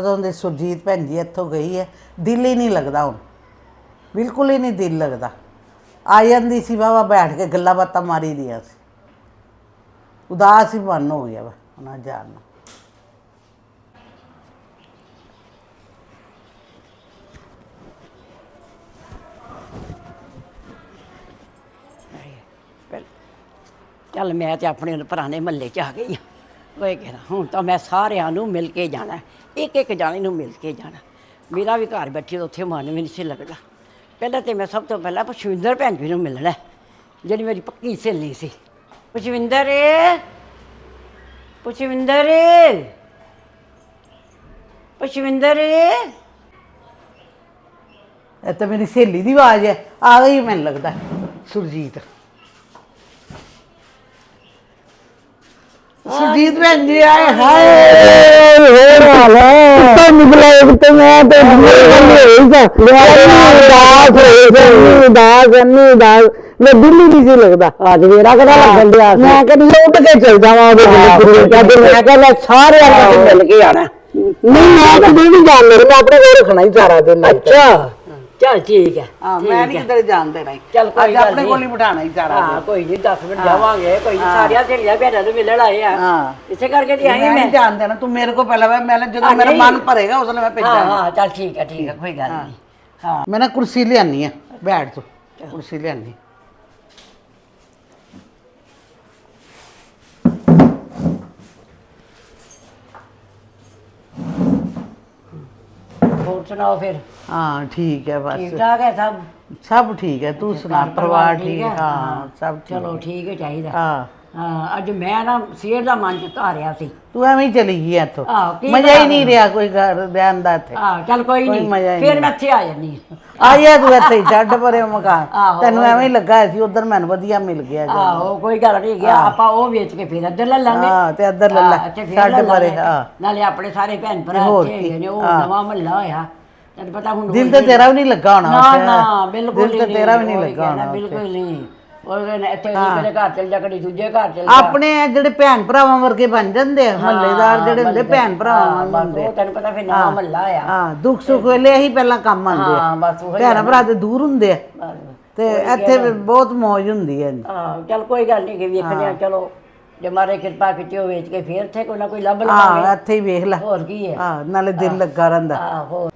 ਜਦੋਂ ਦੇ ਸੁਰਜੀਤ ਭੈਣ ਜੀ ਇੱਥੋਂ ਗਈ ਹੈ, ਦਿਲ ਹੀ ਨਹੀਂ ਲੱਗਦਾ ਹੁਣ। ਬਿਲਕੁਲ ਹੀ ਨਹੀਂ ਦਿਲ ਲੱਗਦਾ। ਆ ਜਾਂਦੀ ਸੀ ਬਾਬਾ, ਬੈਠ ਕੇ ਗੱਲਾਂ ਬਾਤਾਂ ਮਾਰੀ ਦੀਆਂ ਸੀ। ਉਦਾਸ ਹੀ ਮਨ ਹੋ ਗਿਆ ਵਾ ਉਹਨਾਂ ਜਾਣ ਨੂੰ। ਚੱਲ ਮੈਂ ਤੇ ਆਪਣੇ ਪੁਰਾਣੇ ਮਹੱਲੇ 'ਚ ਆ ਗਈ ਹਾਂ। ਉਹ ਕਹਿੰਦਾ ਹੁਣ ਤਾਂ ਮੈਂ ਸਾਰਿਆਂ ਨੂੰ ਮਿਲ ਕੇ ਜਾਣਾ, ਇੱਕ ਇੱਕ ਜਾਣੇ ਨੂੰ ਮਿਲ ਕੇ ਜਾਣਾ। ਮੇਰਾ ਵੀ ਘਰ ਬੈਠੇ ਉੱਥੇ ਮਨ ਵੀ ਨਹੀਂ ਸੀ ਲੱਗਦਾ। ਪਹਿਲਾਂ ਤੇ ਮੈਂ ਸਭ ਤੋਂ ਪਹਿਲਾਂ ਪੁਸ਼ਵਿੰਦਰ ਭੈਣ ਜੀ ਨੂੰ ਮਿਲਣਾ, ਜਿਹੜੀ ਮੇਰੀ ਪੱਕੀ ਸਹੇਲੀ ਸੀ। ਪੁਸ਼ਵਿੰਦਰ ਪੁਸ਼ਵਿੰਦਰ ਪੁਸ਼ਵਿੰਦਰ। ਇਹ ਤਾਂ ਮੇਰੀ ਸਹੇਲੀ ਦੀ ਆਵਾਜ਼ ਹੈ, ਆ ਗਈ ਮੈਨੂੰ ਲੱਗਦਾ, ਸੁਰਜੀਤ। ਸੁਰਜੀਤ ਭੈਣ ਜੀ ਆਏ ਹਾਏ। ਹੋਰ ਹਾਲ ਹੈ ਤਾਂ ਨਿਕਲਿਆ ਇੱਕ ਤੇ ਮੈਂ ਤੇ। ਅੰਨੀ ਮੈਂ ਦਿੱਲੀ ਨਹੀਂ ਸੀ ਲੱਗਦਾ। ਅੱਜ ਮੇਰਾ ਕਿਹੜਾ ਲੱਗਣ ਡਿਆ ਮੈਂ ਕਹਿੰਦੀ ਉੱਠ ਕੇ ਚਲ ਜਾਵਾਂ ਉਹਦੇ ਕੋਲ ਕਹਿੰਦੇ ਮੈਂ ਕਹਿੰਦਾ ਸਾਰੇ ਨੂੰ ਮਿਲ ਕੇ ਆਣਾ ਨਹੀਂ ਮੈਂ ਤਾਂ ਨਹੀਂ ਜਾਣ ਮੈਂ ਆਪਣੇ ਕੋਲ ਰੱਖਣਾ ਹੀ ਸਾਰਾ ਦਿਨ। ਅੱਛਾ। ਚੱਲ ਠੀਕ ਹੈ ਹਾਂ ਮੈਂ ਨਹੀਂ ਕਿਧਰ ਜਾਣ ਦੇਣਾ। ਚੱਲ ਕੋਈ ਅੱਜ ਗੱਲ ਆਪਣੇ। ਕੋਲ ਹੀ ਬਿਠਾਣਾ ਹੀ ਸਾਰਾ ਹਾਂ ਕੋਈ ਨਹੀਂ 10 ਮਿੰਟ ਜਾਵਾਂਗੇ ਕੋਈ ਨਹੀਂ ਸਾਰਿਆਂ ਸਹੇਲੀਆਂ ਭੈਣਾਂ ਨੂੰ ਮਿਲਣ ਆਏ ਆ। ਹਾਂ। ਇਸੇ ਕਰਕੇ ਤੇ ਆਈ ਮੈਂ ਮੈਂ। ਨਹੀਂ ਜਾਣ ਦੇਣਾ ਤੂੰ ਮੇਰੇ ਕੋਲ ਪਹਿਲਾਂ ਵਾ, ਮੈਂ ਨਾ ਜਦੋਂ ਮੇਰਾ। ਮਨ ਭਰੇਗਾ ਉਸ ਵੇਲੇ ਮੈਂ ਹਾਂ ਭੇਜਾਂਗਾ। ਹਾਂ ਚੱਲ ਠੀਕ ਹੈ ਠੀਕ ਹੈ ਕੋਈ ਗੱਲ ਨਹੀਂ ਹਾਂ। ਮੈਂ ਨਾ ਕੁਰਸੀ ਲਿਆਨੀ ਆ ਬੈਠ ਤੂੰ। ਕੁਰਸੀ ਲਿਆਨੀ ਹੋਰ ਸੁਣਾਓ ਫਿਰ। ਹਾਂ ਠੀਕ ਹੈ ਠੀਕ ਬਸ। ਠਾਕ ਹੈ ਸਭ? ਸਭ ਠੀਕ ਹੈ ਤੂੰ ਸੁਣਾ ਘਰ ਪਰਿਵਾਰ ਠੀਕ ਹੈ? ਹਾਂ? ਸਭ ਠੀਕ ਚਲੋ। ਠੀਕ ਹੈ ਚਾਹੀਦਾ। ਹਾਂ। ਹਾਂ ਅੱਜ ਮੈਂ ਨਾ ਸੇਰ ਦਾ ਮਨ ਚ ਧਾਰਿਆ ਸੀ। ਤੂੰ ਐਵੇਂ ਹੀ ਚਲੀ ਗਈ ਇੱਥੋਂ। ਆਹੋ, ਕੀ ਮਜ਼ਾ ਹੀ ਨਹੀਂ ਰਿਹਾ ਕੋਈ ਘਰ ਰਹਿਣ ਦਾ ਇੱਥੇ। ਹਾਂ ਚੱਲ ਕੋਈ ਕੋਈ ਨਹੀਂ। ਹੀ ਫਿਰ। ਮੈਂ ਇੱਥੇ ਆ ਜਾਨੀ ਹਾਂ। ਆਇਆ ਤੂੰ ਇੱਥੇ ਹੀ ਛੱਡ ਪਰੇ ਮਕਾਨ। ਆਹੋ, ਤੈਨੂੰ ਐਵੇਂ ਹੀ ਲੱਗਾ ਸੀ ਉਧਰ ਮੈਨੂੰ ਵਧੀਆ ਮਿਲ ਗਿਆ ਜੀ ਆਹੋ ਕੋਈ ਗੱਲ ਨਹੀਂ ਗਿਆ ਆਪਾਂ ਉਹ ਵੇਚ ਕੇ ਫਿਰ ਇੱਧਰ ਲੈ ਲਾਂਗੇ। ਹਾਂ, ਤੇ ਇੱਧਰ ਲੈ ਲੈ। ਹਾਂ, ਫਿਰ ਛੱਡ ਪਰੇ। ਹਾਂ। ਨਾਲੇ ਆਪਣੇ ਸਾਰੇ ਭੈਣ ਭਰਾ ਹੋਰ ਇੱਥੇ ਕੀ, ਹੈਗੇ ਨੇ ਉਹ। ਨਵਾਂ ਮਹੱਲਾ ਹੋਇਆ। ਤੈਨੂੰ ਪਤਾ ਹੁਣ ਦਿਲ ਤੇ ਤੇਰਾ ਵੀ ਨਹੀਂ ਲੱਗਾ ਹੋਣਾ ਨਾ ਉੱਥੇ। ਨਾ ਬਿਲਕੁਲ ਦਿਲ ਤੇ ਹੀ ਤੇਰਾ ਵੀ ਨਹੀਂ ਲੱਗਾ ਹੋਣਾ ਬਿਲਕੁਲ। ਨਹੀਂ। ਉਹ ਕਹਿੰਦਾ ਇੱਥੇ ਨਹੀਂ ਕਿਤੇ ਘਰ ਚਲ ਜਾ ਕਦੀ ਦੂਜੇ ਘਰ ਚਲ ਜਾ। ਆਪਣੇ ਜਿਹੜੇ ਭੈਣ ਭਰਾਵਾਂ ਵਰਗੇ ਬਣ ਜਾਂਦੇ ਆ ਮਹੱਲੇਦਾਰ ਜਿਹੜੇ ਹੁੰਦੇ ਭੈਣ ਭਰਾਵਾਂ ਹਾਂ, ਵਾਂਗ ਬਸ ਹੁੰਦੇ ਉਹ ਤੈਨੂੰ ਪਤਾ ਫਿਰ ਨਵਾਂ ਮਹੱਲਾ ਆ। ਹਾਂ ਦੁੱਖ ਸੁੱਖ ਵੇਲੇ ਇਹੀ ਪਹਿਲਾਂ ਕੰਮ ਆਉਂਦੇ ਹਾਂ ਆ ਬਸ ਉਹ ਭੈਣ ਭਰਾ ਤੇ ਦੂਰ ਹੁੰਦੇ ਆ। ਤੇ ਇੱਥੇ ਵੀ ਬਹੁਤ ਮौज ਹੁੰਦੀ ਹੈ ਹਾਂ ਚਲ ਕੋਈ ਗੱਲ ਨਹੀਂ ਕਿ ਵੇਖਦੇ ਆ ਚਲੋ ਜੇ ਮਾਰੇ ਕਿਰਪਾ ਕੀਤੀ ਉਹ ਵੇਚ ਕੇ ਫੇਰ ਇੱਥੇ ਕੋਈ ਨਾ ਕੋਈ ਲੱਭ ਲਵਾਂਗੇ। ਹਾਂ ਇੱਥੇ ਹੀ ਵੇਖ ਲੈ। ਹੋਰ ਕੀ ਹੈ ਹਾਂ ਨਾਲੇ ਦਿਲ ਲੱਗਾ ਰਹਿੰਦਾ। ਆਹੋ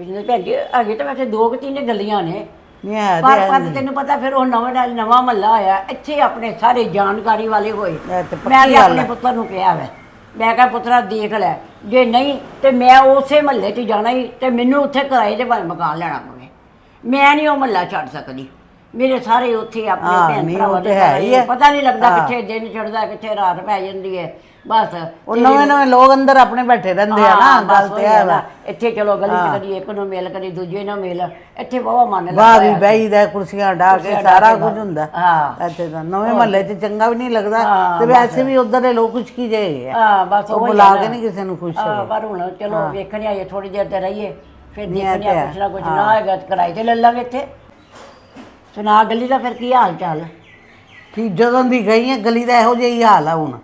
ਪਿਛਲੇ ਭੈਣ ਜੀ ਅਗੇ ਤਾਂ ਵੈਸੇ ਦੋ ਕਿ ਤਿੰਨ ਗਲੀਆਂ ਨੇ। ਨਹੀਂ ਹੈ ਪਰ ਤੇ ਤੈਨੂੰ ਪਤਾ ਫਿਰ ਉਹ ਨਵਾਂ ਨਾਲ ਨਵਾਂ ਮਹੱਲਾ ਆਇਆ ਇੱਥੇ ਆਪਣੇ ਸਾਰੇ ਜਾਣਕਾਰੀ ਵਾਲੇ ਹੋਏ। ਇਹ ਤੇ ਮੈਂ ਗੱਲ ਆਪਣੇ ਹੈ। ਪੁੱਤਰ ਨੂੰ ਕਿਹਾ ਵੈ। ਮੈਂ ਕਿਹਾ ਪੁੱਤਰਾ ਦੇਖ ਲੈ ਜੇ ਨਹੀਂ ਤੇ ਮੈਂ ਉਸੇ ਮਹੱਲੇ 'ਚ ਜਾਣਾ ਹੀ ਤੇ ਮੈਨੂੰ ਉੱਥੇ ਕਿਰਾਏ ਤੇ ਭਾਵੇਂ ਮਕਾਨ ਲੈਣਾ ਪਵੇ। ਮੈਂ ਨਹੀਂ ਉਹ ਮਹੱਲਾ ਛੱਡ ਸਕਦੀ। ਮੇਰੇ ਸਾਰੇ ਉੱਥੇ ਆਪਣੇ ਹਾਂ, ਭੈਣ ਨਹੀਂ, ਭਰਾਵਾਂ ਉਹ ਦੇ ਤੇ ਹੈ ਘਰ ਹੀ ਹੈ। ਪਤਾ ਨਹੀਂ ਲੱਗਦਾ ਹਾਂ। ਕਿੱਥੇ ਦਿਨ ਚੜਦਾ ਕਿੱਥੇ ਰਾਤ ਪੈ ਜਾਂਦੀ ਹੈ। ਬਸ ਉਹ ਨਵੇਂ ਨਵੇਂ ਲੋਕ ਅੰਦਰ ਆਪਣੇ ਬੈਠੇ ਰਹਿੰਦੇ ਆ ਨਾ ਹਾਂ, ਗੱਲ ਤੇ ਉਹੀ ਹੈ ਹੈ ਨਾ। ਵਾ ਇੱਥੇ ਚਲੋ ਗਲੀ ਚ ਕਦੀ ਇੱਕ ਨੂੰ ਮਿਲ ਕਦੀ ਦੂਜੇ ਨੂੰ ਮਿਲ ਇੱਥੇ ਬਹੁਤ ਮਨ ਲੱਗਦਾ ਬਾਹਰ ਵੀ ਹੈ। ਬਹੀਦਾ ਕੁਰਸੀਆਂ ਢਾ ਕੇ ਕੁਰਸੀਆਂ ਢਾਹ ਸਾਰਾ ਕੇ ਕੁਝ ਬਾਹਰ। ਹੁੰਦਾ ਹਾਂ। ਇੱਥੇ ਤਾਂ ਨਵੇਂ ਮਹੱਲੇ 'ਚ ਚੰਗਾ ਵੀ ਨਹੀਂ ਲੱਗਦਾ ਤੇ ਵੈਸੇ ਵੀ ਉਧਰ ਦੇ ਲੋਕ ਖੁਸ਼ ਕੀ ਜੇ ਹਾਂ ਬਸ ਉਹ ਉਹੀ ਬੁਲਾ ਹੈ ਕੇ ਨਾ। ਨਹੀਂ ਕਿਸੇ ਨੂੰ ਖੁਸ਼ ਹਾਂ, ਪਰ ਹੁਣ ਚਲੋ ਵੇਖਣ ਆਈਏ ਥੋੜੀ ਦੇਰ ਤੇ ਰਹੀਏ ਫਿਰ ਦੇਖਣੇ ਤੇ ਆ ਹੈ। ਕੁਛ ਨਾ ਕੁਛ ਨਾ ਹੈਗਾ ਤੇ ਕਿਰਾਏ ਤੇ ਲੈ ਲਾਂਗੇ ਇੱਥੇ ਸੁਣਾ ਗਲੀ ਦਾ ਫਿਰ ਕੀ ਹਾਲ ਚਾਲ ਕਿ ਜਦੋਂ ਦੀ ਗਈ ਹੈ ਗਲੀ ਦਾ ਇਹੋ ਜਿਹਾ ਹੀ ਹਾਲ ਆ ਹੁਣ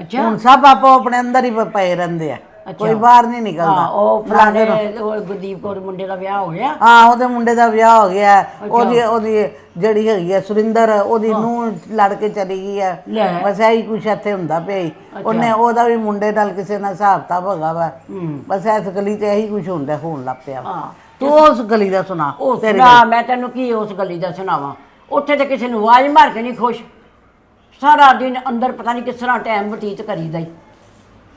ਅੱਛਾ। ਹੁਣ ਸਭ ਆਪੋ ਆਪਣੇ ਅੰਦਰ ਹੀ ਪ- ਪਏ ਰਹਿੰਦੇ ਆ। ਕੋਈ ਬਾਹਰ ਨਹੀਂ ਨਿਕਲਦਾ। ਹਾਂ ਉਹ ਫਲਾਣੇ ਉਹ ਗੁਰਦੀਪ ਕੌਰ ਮੁੰਡੇ ਦਾ ਵਿਆਹ ਹੋ ਗਿਆ। ਹਾਂ ਉਹਦੇ ਮੁੰਡੇ ਦਾ ਵਿਆਹ ਹੋ ਗਿਆ। ਹੈ। ਉਹਦੀ ਉਹਦੀ ਜਿਹੜੀ ਹੈਗੀ ਹੈ ਸੁਰਿੰਦਰ ਉਹਦੀ ਨੂੰ ਲੜ ਕੇ ਚਲੀ ਗਈ ਹੈ। ਬਸ ਇਹੀ ਕੁਛ ਇੱਥੇ ਹੁੰਦਾ ਪਿਆ ਈ। ਉਹਨੇ ਉਹਦਾ ਵੀ ਮੁੰਡੇ ਨਾਲ ਕਿਸੇ ਨਾਲ ਹਿਸਾਬ ਤਾਬ ਹੈਗਾ ਵਾ। ਬਸ ਇਸ ਗਲੀ ਤੇ ਇਹੀ ਕੁਛ ਹੁੰਦਾ ਹੋਣ ਲੱਗ ਪਿਆ। ਵਾ। ਹਾਂ। ਤੂੰ ਉਸ ਗਲੀ ਦਾ ਸੁਣਾ ਉਹ ਸੁਣਾ ਮੈਂ ਤੈਨੂੰ ਕੀ ਉਸ ਗਲੀ ਦਾ ਸੁਣਾਵਾਂ? ਉੱਥੇ ਤੇ ਕਿਸੇ ਨੂੰ ਆਵਾਜ਼ ਮਾਰ ਕੇ ਨਹੀਂ ਖੁਸ਼। ਸਾਰਾ ਦਿਨ ਅੰਦਰ ਪਤਾ ਨਹੀਂ ਕਿਸ ਤਰ੍ਹਾਂ ਟਾਈਮ ਬਤੀਤ ਕਰੀਦਾ ਹੀ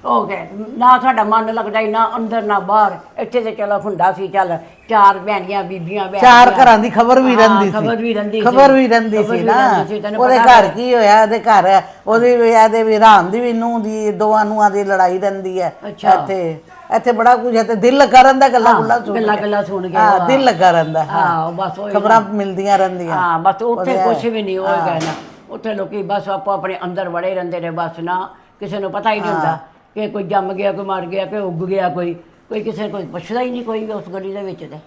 ਹੋ ਗਿਆ ਨਾ ਸਾਡਾ ਮਨ ਲੱਗਦਾ ਹੀ ਨਾ ਅੰਦਰ ਨਾ ਬਾਹਰ। ਇੱਥੇ ਤੇ ਚਲੋ ਹੁੰਦਾ ਸੀ ਚੱਲ ਚਾਰ ਭੈਣੀਆਂ ਬੀਬੀਆਂ ਬੈਠ ਚਾਰ। ਘਰਾਂ ਦੀ ਖਬਰ ਵੀ ਹਾਂ, ਰਹਿੰਦੀ ਸੀ। ਖਬਰ ਵੀ ਰਹਿੰਦੀ ਸੀ। ਖਬਰ ਵੀ ਰਹਿੰਦੀ ਖਬਰ ਸੀ ਵੀ ਨਾ। ਰਹਿੰਦੀ ਸੀ, ਤੈਨੂੰ ਉਹਦੇ ਪਤਾ ਘਰ ਕੀ ਹੋਇਆ ਉਹਦੇ ਘਰ ਉਹਦੀ ਵੀ ਇਹਦੇ ਵੀ ਰਾਮ ਦੀ ਵੀ ਨੂੰ ਦੀ ਦੋਵਾਂ ਨੂੰਹਾਂ ਦੀ ਲੜਾਈ ਰਹਿੰਦੀ ਹੈ ਅੱਛਾ। ਇੱਥੇ। ਇੱਥੇ ਬੜਾ ਕੁਝ ਹੈ ਤੇ ਦਿਲ ਲੱਗਾ ਰਹਿੰਦਾ ਗੱਲਾਂ ਗੁੱਲਾਂ ਸੁਣ ਗੱਲਾਂ ਕੇ। ਗੱਲਾਂ ਸੁਣ ਕੇ ਹਾਂ ਦਿਲ ਲੱਗਾ ਰਹਿੰਦਾ ਹਾਂ। ਬਸ ਉਹ ਖਬਰਾਂ ਮਿਲਦੀਆਂ ਰਹਿੰਦੀਆਂ। ਹਾਂ ਬਸ ਉੱਥੇ ਉਹਦੇ- ਕੁਝ ਵੀ ਨਹੀਂ ਉਹ ਕਹਿਣਾ ਉੱਥੇ ਲੋਕੀ ਬਸ ਆਪੋ ਆਪਣੇ ਅੰਦਰ ਵੜੇ ਰਹਿੰਦੇ ਨੇ ਬਸ ਨਾ ਕਿਸੇ ਨੂੰ ਪਤਾ ਹੀ ਨਹੀਂ ਹੁੰਦਾ ਕਿ ਕੋਈ ਜੰਮ ਗਿਆ ਕੋਈ ਮਰ ਗਿਆ ਕੋਈ ਉੱਗ ਗਿਆ ਕੋਈ ਕੋਈ ਕਿਸੇ ਕੋਈ ਪੁੱਛਦਾ ਹੀ ਨਹੀਂ ਕੋਈ ਉਸ ਗਲੀ ਦੇ ਵਿੱਚ ਤੇ।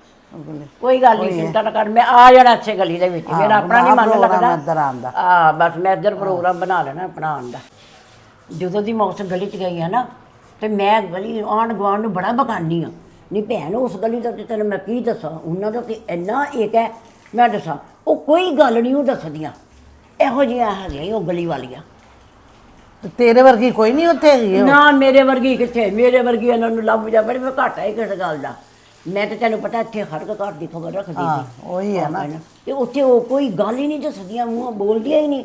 ਕੋਈ ਗੱਲ ਨਹੀਂ ਚਿੰਤਾ ਨਾ ਕਰ ਮੈਂ ਆ ਜਾਣਾ ਅੱਛੇ ਗਲੀ ਦੇ ਵਿੱਚ। ਮੇਰਾ ਆਪਣਾ ਨਹੀਂ ਮਨ ਲੱਗਦਾ। ਇੱਧਰ ਆਉਂਦਾ ਆ ਬਸ ਮੈਂ ਇੱਧਰ ਪ੍ਰੋਗਰਾਮ ਬਣਾ ਲੈਣਾ ਆਪਣਾ ਆਉਣ ਦਾ। ਜਦੋਂ ਦੀ ਮੈਂ ਉਸ ਗਲੀ ਚ ਗਈ ਆ ਨਾ ਤੇ ਮੈਂ ਗਲੀ ਆਂਢ ਗੁਆਂਢ ਨੂੰ ਬੜਾ ਬਕਾਨੀ ਆ ਨਹੀਂ ਭੈਣ ਉਸ ਗਲੀ ਦਾ ਤੇ ਤੈਨੂੰ ਮੈਂ ਕੀ ਦੱਸਾਂ? ਉਹਨਾਂ ਦਾ ਤੇ ਇੰਨਾ ਏਕ ਹੈ ਮੈਂ ਦੱਸਾਂ ਉਹ ਕੋਈ ਗੱਲ ਨਹੀਂ ਉਹ ਦੱਸਦੀਆਂ। ਇਹੋ ਜਿਹੀਆਂ ਹੈਗੀਆਂ ਉਹ ਗਲੀ ਵਾਲੀਆਂ। ਤੇ ਤੇਰੇ ਵਰਗੀ ਕੋਈ ਨਹੀਂ ਉੱਥੇ ਹੈਗੀ ਉਹ। ਨਾ ਮੇਰੇ ਵਰਗੀ ਕਿੱਥੇ? ਮੇਰੇ ਵਰਗੀ ਇਹਨਾਂ ਨੂੰ ਲੱਭ ਜਾ ਬੜੀ ਮੈਂ ਘਾਟਾ ਹੀ ਕਿਸ ਗੱਲ ਦਾ। ਮੈਂ ਤੇ ਤੈਨੂੰ ਪਤਾ ਇੱਥੇ ਹਰ ਇੱਕ ਘਰ ਦੀ ਖਬਰ ਰੱਖਦੀ ਹਾਂ, ਸੀ ਉਹੀ ਹੈ ਨਾ। ਤੇ ਉੱਥੇ ਉਹ ਕੋਈ ਗੱਲ ਹੀ ਨਹੀਂ ਦੱਸਦੀਆਂ ਮੂੰਹ ਬੋਲਦੀਆਂ ਹੀ ਨਹੀਂ।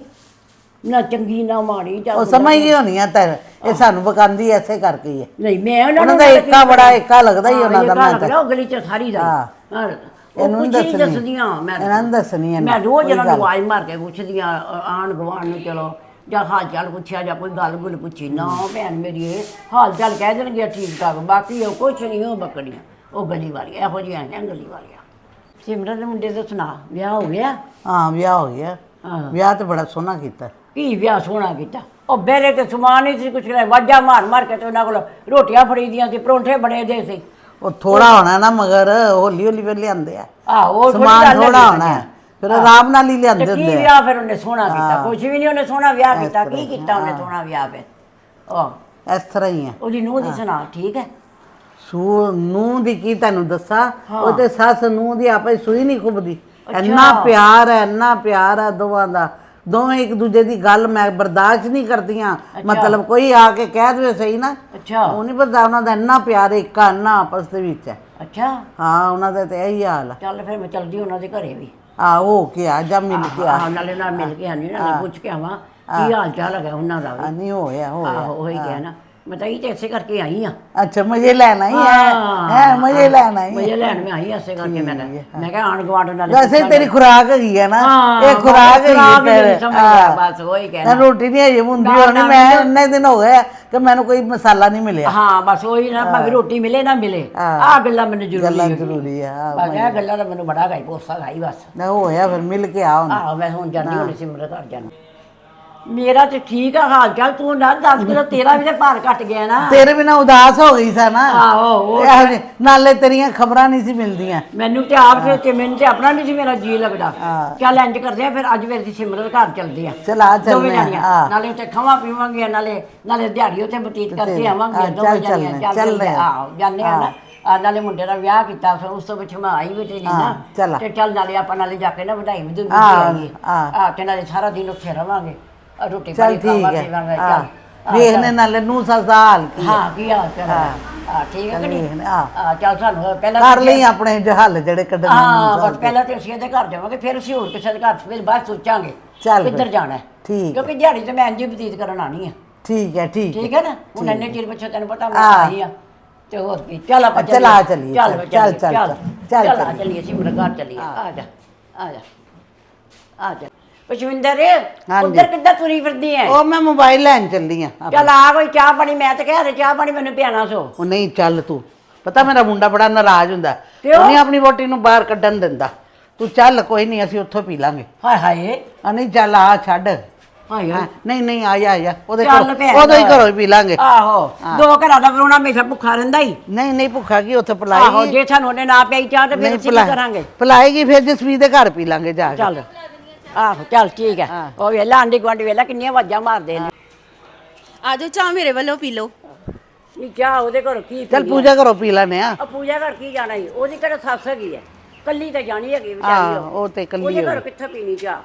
ਨਾ ਚੰਗੀ ਨਾ ਮਾੜੀ ਜਾਂ ਉਹ ਸਮਝ ਗਈ ਹੋਣੀ ਆ ਤੈਨੂੰ ਇਹ ਸਾਨੂੰ ਬਕਾਂਦੀ ਐਸੇ ਕਰਕੇ ਹੀ ਹੈ ਨਹੀਂ ਮੈਂ ਉਹਨਾਂ ਉਹਨਾਂ ਦਾ ਏਕਾ ਬੜਾ ਏਕਾ ਲੱਗਦਾ ਹੀ ਉਹਨਾਂ ਦਾ ਮੈਂ ਤਾਂ। ਉਹ ਗਲੀ ਚ ਸਾਰੀ ਦਾ ਹਾਂ। ਹਾਂ। ਉਹ ਇਹਨੂੰ ਕੁਝ ਨਹੀਂ ਦੱਸਣੀ। ਦੱਸਦੀਆਂ ਮੈਂ ਇਹਨਾਂ ਨੂੰ ਦੱਸਣੀ ਹੈ ਮੈਂ ਰੋਜ਼ ਇਹਨਾਂ ਨੂੰ। ਆਵਾਜ਼ ਮਾਰ ਕੇ ਪੁੱਛਦੀਆਂ ਆਂਢ ਗੁਆਂਢ ਨੂੰ ਚਲੋ ਜਾਂ ਹਾਲ ਚਾਲ ਪੁੱਛਿਆ ਜਾਂ ਕੋਈ ਗੱਲ ਗੁੱਲ ਪੁੱਛੀ। ਨਾ ਭੈਣ ਮੇਰੀ ਹਾਲ ਚਾਲ ਕਹਿ ਦੇਣਗੇ ਠੀਕ ਠਾਕ। ਬਾਕੀ ਉਹ ਕੁਛ ਨਹੀਂ ਉਹ ਬੱਕੜੀਆਂ ਉਹ ਗਲੀ ਵਾਲੀਆਂ ਇਹੋ ਜਿਹੀਆਂ ਨੇ ਗਲੀ ਵਾਲੀਆਂ। ਸਿਮਰਨ ਦੇ ਮੁੰਡੇ ਦਾ ਸੁਣਾ ਵਿਆਹ ਹੋ ਗਿਆ? ਹਾਂ ਵਿਆਹ ਹੋ ਗਿਆ। ਹਾਂ। ਵਿਆਹ ਤੇ ਬੜਾ ਸੋਹਣਾ ਕੀਤਾ। ਕੀ ਵਿਆਹ ਸੋਹਣਾ ਕੀਤਾ? ਉਹ ਬੇਰੇ ਤੇ ਸਮਾਨ ਹੀ ਸੀ ਕੁਛ ਲੈ ਵਾਜਾ ਮਾਰ ਮਾਰ ਕੇ ਤੇ ਉਹਨਾਂ ਕੋਲ ਰੋਟੀਆਂ ਫੜੀਦੀਆਂ ਸੀ ਪਰੌਂਠੇ ਬਣੇ ਦੇ ਸੀ। ਉਹ ਥੋੜਾ ਹੋਣਾ ਨਾ ਮਗਰ ਹੌਲੀ ਹੌਲੀ ਵੇ ਲਿਆਂਦੇ ਆ। ਆਹੋ ਉਹ ਥੋੜ੍ਹੀ ਸਮਾਨ ਗੱਲ ਥੋੜਾ ਹੈਗੀ ਹੋਣਾ। ਹੈ। ਫਿਰ ਆਰਾਮ ਨਾਲ ਹੀ ਤੇ ਲਿਆਂਦੇ ਕੀ ਹੁੰਦੇ ਆ। ਵਿਆਹ ਫਿਰ ਉਹਨੇ ਸੋਹਣਾ ਕੀਤਾ? ਕੁਝ ਵੀ ਨਹੀਂ ਉਹਨੇ ਸੋਹਣਾ ਵਿਆਹ ਕੀਤਾ। ਕੀ ਕੀਤਾ ਉਹਨੇ ਸੋਹਣਾ ਵਿਆਹ ਫਿਰ? ਉਹ ਇਸ ਤਰ੍ਹਾਂ ਹੀ ਹੈ। ਉਹਦੀ ਨੂੰਹ ਦੀ ਸੁਣਾ ਠੀਕ ਹੈ? ਸੂ ਨੂੰ ਦੀ ਕੀ ਤੈਨੂੰ ਦੱਸਾਂ? ਉਹ ਤੇ ਸੱਸ ਨੂੰ ਦੀ ਆਪੇ ਸੂਈ ਨਹੀਂ ਖੁੱਬਦੀ ਇੰਨਾ ਪਿਆਰ ਹੈ ਇੰਨਾ ਪਿਆਰ ਹੈ ਦੋਵਾਂ ਦਾ। ਦੋਵੇਂ ਇੱਕ ਦੂਜੇ ਦੀ ਗੱਲ ਮੈਂ ਬਰਦਾਸ਼ਤ ਨਹੀਂ ਕਰਦੀਆਂ। ਮਤਲਬ ਕੋਈ ਆ ਕੇ ਕਹਿ ਦੇਵੇ ਸਹੀ ਨਾ। ਅੱਛਾ। ਉਹ ਨਹੀਂ ਪਤਾ ਉਹਨਾਂ ਦਾ ਇੰਨਾ ਪਿਆਰ ਏਕਾ ਇੰਨਾ ਆਪਸ ਦੇ ਵਿੱਚ ਹੈ। ਅੱਛਾ। ਹਾਂ ਉਹਨਾਂ ਦਾ ਤੇ ਇਹੀ ਹਾਲ ਹੈ ਚੱਲ ਫਿਰ ਮੈਂ ਚਲਦੀ ਉਹਨਾਂ ਦੇ ਘਰੇ ਵੀ। ਆ ਹੋ ਕੇ ਆ ਜਾ ਮਿਲ ਕੇ ਆ। ਆਹ ਨਾਲੇ ਨਾਲ ਮਿਲ ਕੇ ਆਣੀ ਨਾਲੇ ਪੁੱਛ ਕੇ ਆਵਾਂ ਕੀ ਹਾਲ ਚਾਲ ਹੈਗਾ ਉਹਨਾਂ ਦਾ ਵੀ। ਨਹੀਂ ਹੋਇਆ ਹੋਇਆ। ਆਹੋ ਉਹੀ ਗਿਆ ਨਾ। ਮੈਂ ਤਾਂ ਇਹ ਇਸੇ ਕਰਕੇ ਆਈ ਆ। ਅੱਛਾ ਮਜ਼ੇ ਲੈਣਾ ਹੀ ਹੈ। ਹਾਂ। ਮਜ਼ੇ ਲੈਣਾ ਹੀ। ਮਜ਼ੇ ਲੈਣ ਮੈਂ ਆਈ ਐਸੇ ਕਰਕੇ ਮੈਂ ਕਿਹਾ ਮੈਂ ਕਿਹਾ ਆਣ ਗਵਾਂਡ ਨਾਲ ਵੈਸੇ ਤੇਰੀ ਖੁਰਾਕ ਹੈਗੀ ਹੈ ਨਾ। ਇਹ ਖੁਰਾਕ ਹੈਗੀ ਤੇਰੇ ਬਸ ਉਹੀ ਕਹਿਣਾ। ਰੋਟੀ ਨਹੀਂ ਹਜੇ ਹੁੰਦੀ ਹੋਣੀ ਮੈਂ। ਇੰਨੇ ਦਿਨ ਹੋ ਗਏ ਕਿ ਮੈਨੂੰ ਕੋਈ ਮਸਾਲਾ ਨਹੀਂ ਮਿਲਿਆ। ਹਾਂ ਬਸ ਉਹੀ ਨਾ ਭਾਵੇਂ ਰੋਟੀ ਮਿਲੇ ਨਾ ਮਿਲੇ। ਆਹ ਗੱਲਾਂ ਮੈਨੂੰ ਜ਼ਰੂਰੀ ਗੱਲਾਂ। ਜ਼ਰੂਰੀ ਆ ਬਸ ਇਹ ਗੱਲਾਂ ਦਾ ਮੈਨੂੰ ਬੜਾ ਗਾਈ ਪੋਸਾ ਗਾਈ ਬਸ। ਨਾ ਹੋਇਆ ਫਿਰ ਮਿਲ ਕੇ ਆ ਹੁਣ। ਆਹੋ ਮੈਂ ਹੁਣ ਜਾਂਦੀ ਹੁਣ ਸਿਮਰ ਘਰ ਜਾਣਾ। ਮੇਰਾ ਤੇ ਠੀਕ ਆ ਹਾਲ ਚਾਲ ਤੂੰ ਨਾ ਦੱਸ ਕਿਲੋ ਤੇਰਾ ਵੀ ਤੇ ਭਾਰ ਘਟ ਗਿਆ ਨਾ। ਤੇਰੇ ਬਿਨਾ ਉਦਾਸ ਹੋ ਗਈ ਸਾ ਨਾ। ਆਹੋ ਉਹ ਇਹੋ ਜਿਹੇ- ਨਾਲੇ ਤੇਰੀਆਂ ਖਬਰਾਂ ਨਹੀਂ ਸੀ ਮਿਲਦੀਆਂ। ਮੈਨੂੰ ਤੇ ਆਪ ਤੇ ਤੇ ਮੈਨੂੰ ਤੇ ਆਪਣਾ ਨਹੀਂ ਸੀ ਮੇਰਾ ਜੀ ਲੱਗਦਾ। ਚੱਲ ਇੰਜ ਕਰਦੇ ਆ ਫਿਰ ਅੱਜ ਮੇਰੇ ਦੀ ਸਿਮਰਤ ਘਰ ਚੱਲਦੇ ਆ। ਚਲ ਆ ਦੋਵੇਂ ਚੱਲਨੇ ਆ ਜਾਣੀਆਂ। ਹਾਂ। ਨਾਲੇ ਉੱਥੇ ਖਾਵਾਂ ਪੀਵਾਂਗੇ ਨਾਲੇ ਨਾਲੇ ਦਿਹਾੜੀ ਉੱਥੇ ਬਤੀਤ ਕਰਕੇ ਹਾਂ, ਆਵਾਂਗੇ ਚੱਲ ਦੋਵੇਂ ਚੱਲਦੇ ਜਾਣੀਆਂ। ਆ, ਆ। ਆਹੋ ਜਾਂਦੇ ਆ ਨਾ। ਆ ਨਾਲੇ ਮੁੰਡੇ ਦਾ ਵਿਆਹ ਕੀਤਾ ਫਿਰ ਉਸ ਤੋਂ ਪਿੱਛੇ ਮੈਂ ਆਈ ਵੀ ਤੇ ਹਾਂ, ਨਾ। ਚੱਲ ਆ। ਤੇ ਚੱਲ ਨਾਲੇ ਆਪਾਂ ਨਾਲੇ ਜਾ ਕੇ ਨਾ ਵਧਾਈ ਵੀ ਹਾਂ, ਆਈਏ ਹਾਂ। ਆ ਤੇ ਨਾਲੇ ਸਾਰਾ ਦਿਨ ਉੱਥੇ ਰਵਾਂਗੇ। ਰੋਟੀ ਚੱਲ ਪਾਣੀ ਠੀਕ ਖਾਵਾਂਗੇ ਹੈ। ਚੱਲ ਵੇਖਨੇ ਨਾਲੇ ਨੂੰ ਹਾਲ ਕੀ ਹੈ। ਹਾਂ ਕੀ ਹਾਲ ਚਾਲ ਹੈ? ਹਾਂ। ਠੀਕ ਹੈ ਕਿ ਨਹੀਂ? ਵੇਖਨੇ, ਹਾਂ। ਆ ਚੱਲ ਸਾਨੂੰ ਪਹਿਲਾਂ ਕਰ ਲਈ ਆਪਣੇ ਜੋ ਹੱਲ ਜਿਹੜੇ ਕੱਢਣੇ ਹਾਂ ਬਸ ਪਹਿਲਾਂ ਤੇ ਅਸੀਂ ਇਹਦੇ ਘਰ ਜਾਵਾਂਗੇ ਫਿਰ ਅਸੀਂ ਹੋਰ ਕਿਸੇ ਦੇ ਘਰ ਫਿਰ ਬਾਅਦ ਸੋਚਾਂਗੇ ਚੱਲ ਫਿਰ। ਕਿੱਧਰ ਜਾਣਾ ਹੈ। ਠੀਕ ਕਿਉਂਕਿ ਦਿਹਾੜੀ ਤੇ ਮੈਂ ਇੰਜ ਹੀ ਬਤੀਤ ਕਰਨ ਆਣੀ ਆ। ਠੀਕ ਹੈ ਠੀਕ ਠੀਕ ਹੈ। ਨਾ? ਹੁਣ ਇੰਨੇ ਚਿਰ ਪਿੱਛੇ ਤੈਨੂੰ ਪਤਾ ਮੈਂ ਹਾਂ। ਆਈ ਆ ਤੇ ਹੋਰ ਕੀ। ਚੱਲ ਆਪਾਂ ਚੱਲ ਆ ਚੱਲੀਏ, ਚੱਲ ਚੱਲ, ਚੱਲ ਚੱਲ, ਚੱਲ ਚੱਲ, ਚੱਲ ਆ ਚੱਲੀਏ। ਚੱਲੀਏ ਅਸੀਂ ਮੇਰੇ ਘਰ ਚੱਲੀਏ ਆ ਜਾ ਆ ਜਾ ਆ ਜਾ। ਪਸ਼ਵਿੰਦਰ। ਉੱਧਰ ਕਿੱਦਾਂ ਤੁਰੀ ਫਿਰਦੀ ਐ? ਉਹ ਮੈਂ ਮੋਬਾਈਲ ਲੈਣ ਚੱਲੀ ਆ। ਚੱਲ ਆ ਕੋਈ ਚਾਹ ਪਾਣੀ ਮੈਂ ਤੇ ਕਹਿ ਰਿਹਾ ਚਾਹ ਪਾਣੀ ਮੈਨੂੰ ਪਿਆਣਾ ਸੋ। ਉਹ ਨਹੀਂ ਚੱਲ ਤੂੰ। ਪਤਾ ਮੇਰਾ ਮੁੰਡਾ ਬੜਾ ਨਾਰਾਜ਼ ਹੁੰਦਾ? ਉਹ ਨਹੀਂ ਆਪਣੀ ਵੋਟੀ ਨੂੰ ਬਾਹਰ ਕੱਢਣ ਦਿੰਦਾ। ਤੂੰ ਚੱਲ ਕੋਈ ਨਹੀਂ ਅਸੀਂ ਉੱਥੋਂ ਪੀ ਲਾਂਗੇ। ਹਾਏ ਹਾਏ। ਆ ਨਹੀਂ ਚੱਲ ਆ ਛੱਡ। ਹਾਏ ਨਹੀਂ ਨਹੀਂ ਆ ਜਾ ਆ ਜਾ। ਉਹਦੇ ਚੱਲ ਘਰੋਂ- ਉਦੋਂ ਹੀ ਘਰੋਂ ਹੀ ਪੀ ਲਾਂਗੇ। ਆਹੋ। ਦੋ ਘਰਾਂ ਦਾ ਪਰੋਣਾ ਹਮੇਸ਼ਾ ਭੁੱਖਾ ਰਹਿੰਦਾ ਹੀ। ਨਹੀਂ ਨਹੀਂ ਭੁੱਖਾ ਕੀ ਉੱਥੇ ਆਹੋ ਪਲਾਏਗੀ ਜੇ ਸਾਨੂੰ ਉਹਨੇ ਨਾ ਪਿਆਈ ਚਾਹ ਤੇ ਫਿਰ ਅਸੀਂ ਕੀ ਕਰਾਂਗੇ? ਪਲਾਏਗੀ ਫਿਰ ਜਸਵੀਰ ਦੇ ਘਰ ਪੀ ਲਾਂਗੇ ਜਾ ਕੇ। ਚੱਲ। ਆਹੋ ਚੱਲ ਠੀਕ ਹੈ। ਹਾਂ। ਉਹ ਵੇਲਾ ਆਂਡੀ ਗੁਆਂਢੀ ਵੇਲਾ ਕਿੰਨੀਆਂ ਆਵਾਜ਼ਾਂ ਮਾਰਦੇ ਨੇ। ਆਜੋ ਚਾਹ ਮੇਰੇ ਵੱਲੋਂ ਪੀ ਲਓ। ਨਹੀਂ ਚਾਹ ਉਹਦੇ ਘਰ ਕੀ ਚੱਲ ਪੀਣੀ ਪੂਜਾ ਘਰੋਂ ਪੀ ਲਾਨੇ ਆ ਆ ਪੂਜਾ ਘਰ ਕੀ ਜਾਣਾ ਈ? ਉਹਦੀ ਕਿਹੜਾ ਸੱਸ ਹੈਗੀ ਹੈ? ਕੱਲੀ ਤਾਂ ਜਾਣੀ ਹੈਗੀ ਹਾਂ ਵਿਚਾਰੀ ਉਹ ਤੇ ਇਕੱਲੀ ਉਹਦੇ ਘਰ ਹੋ ਕਿੱਥੇ ਪੀਣੀ ਚਾਹ?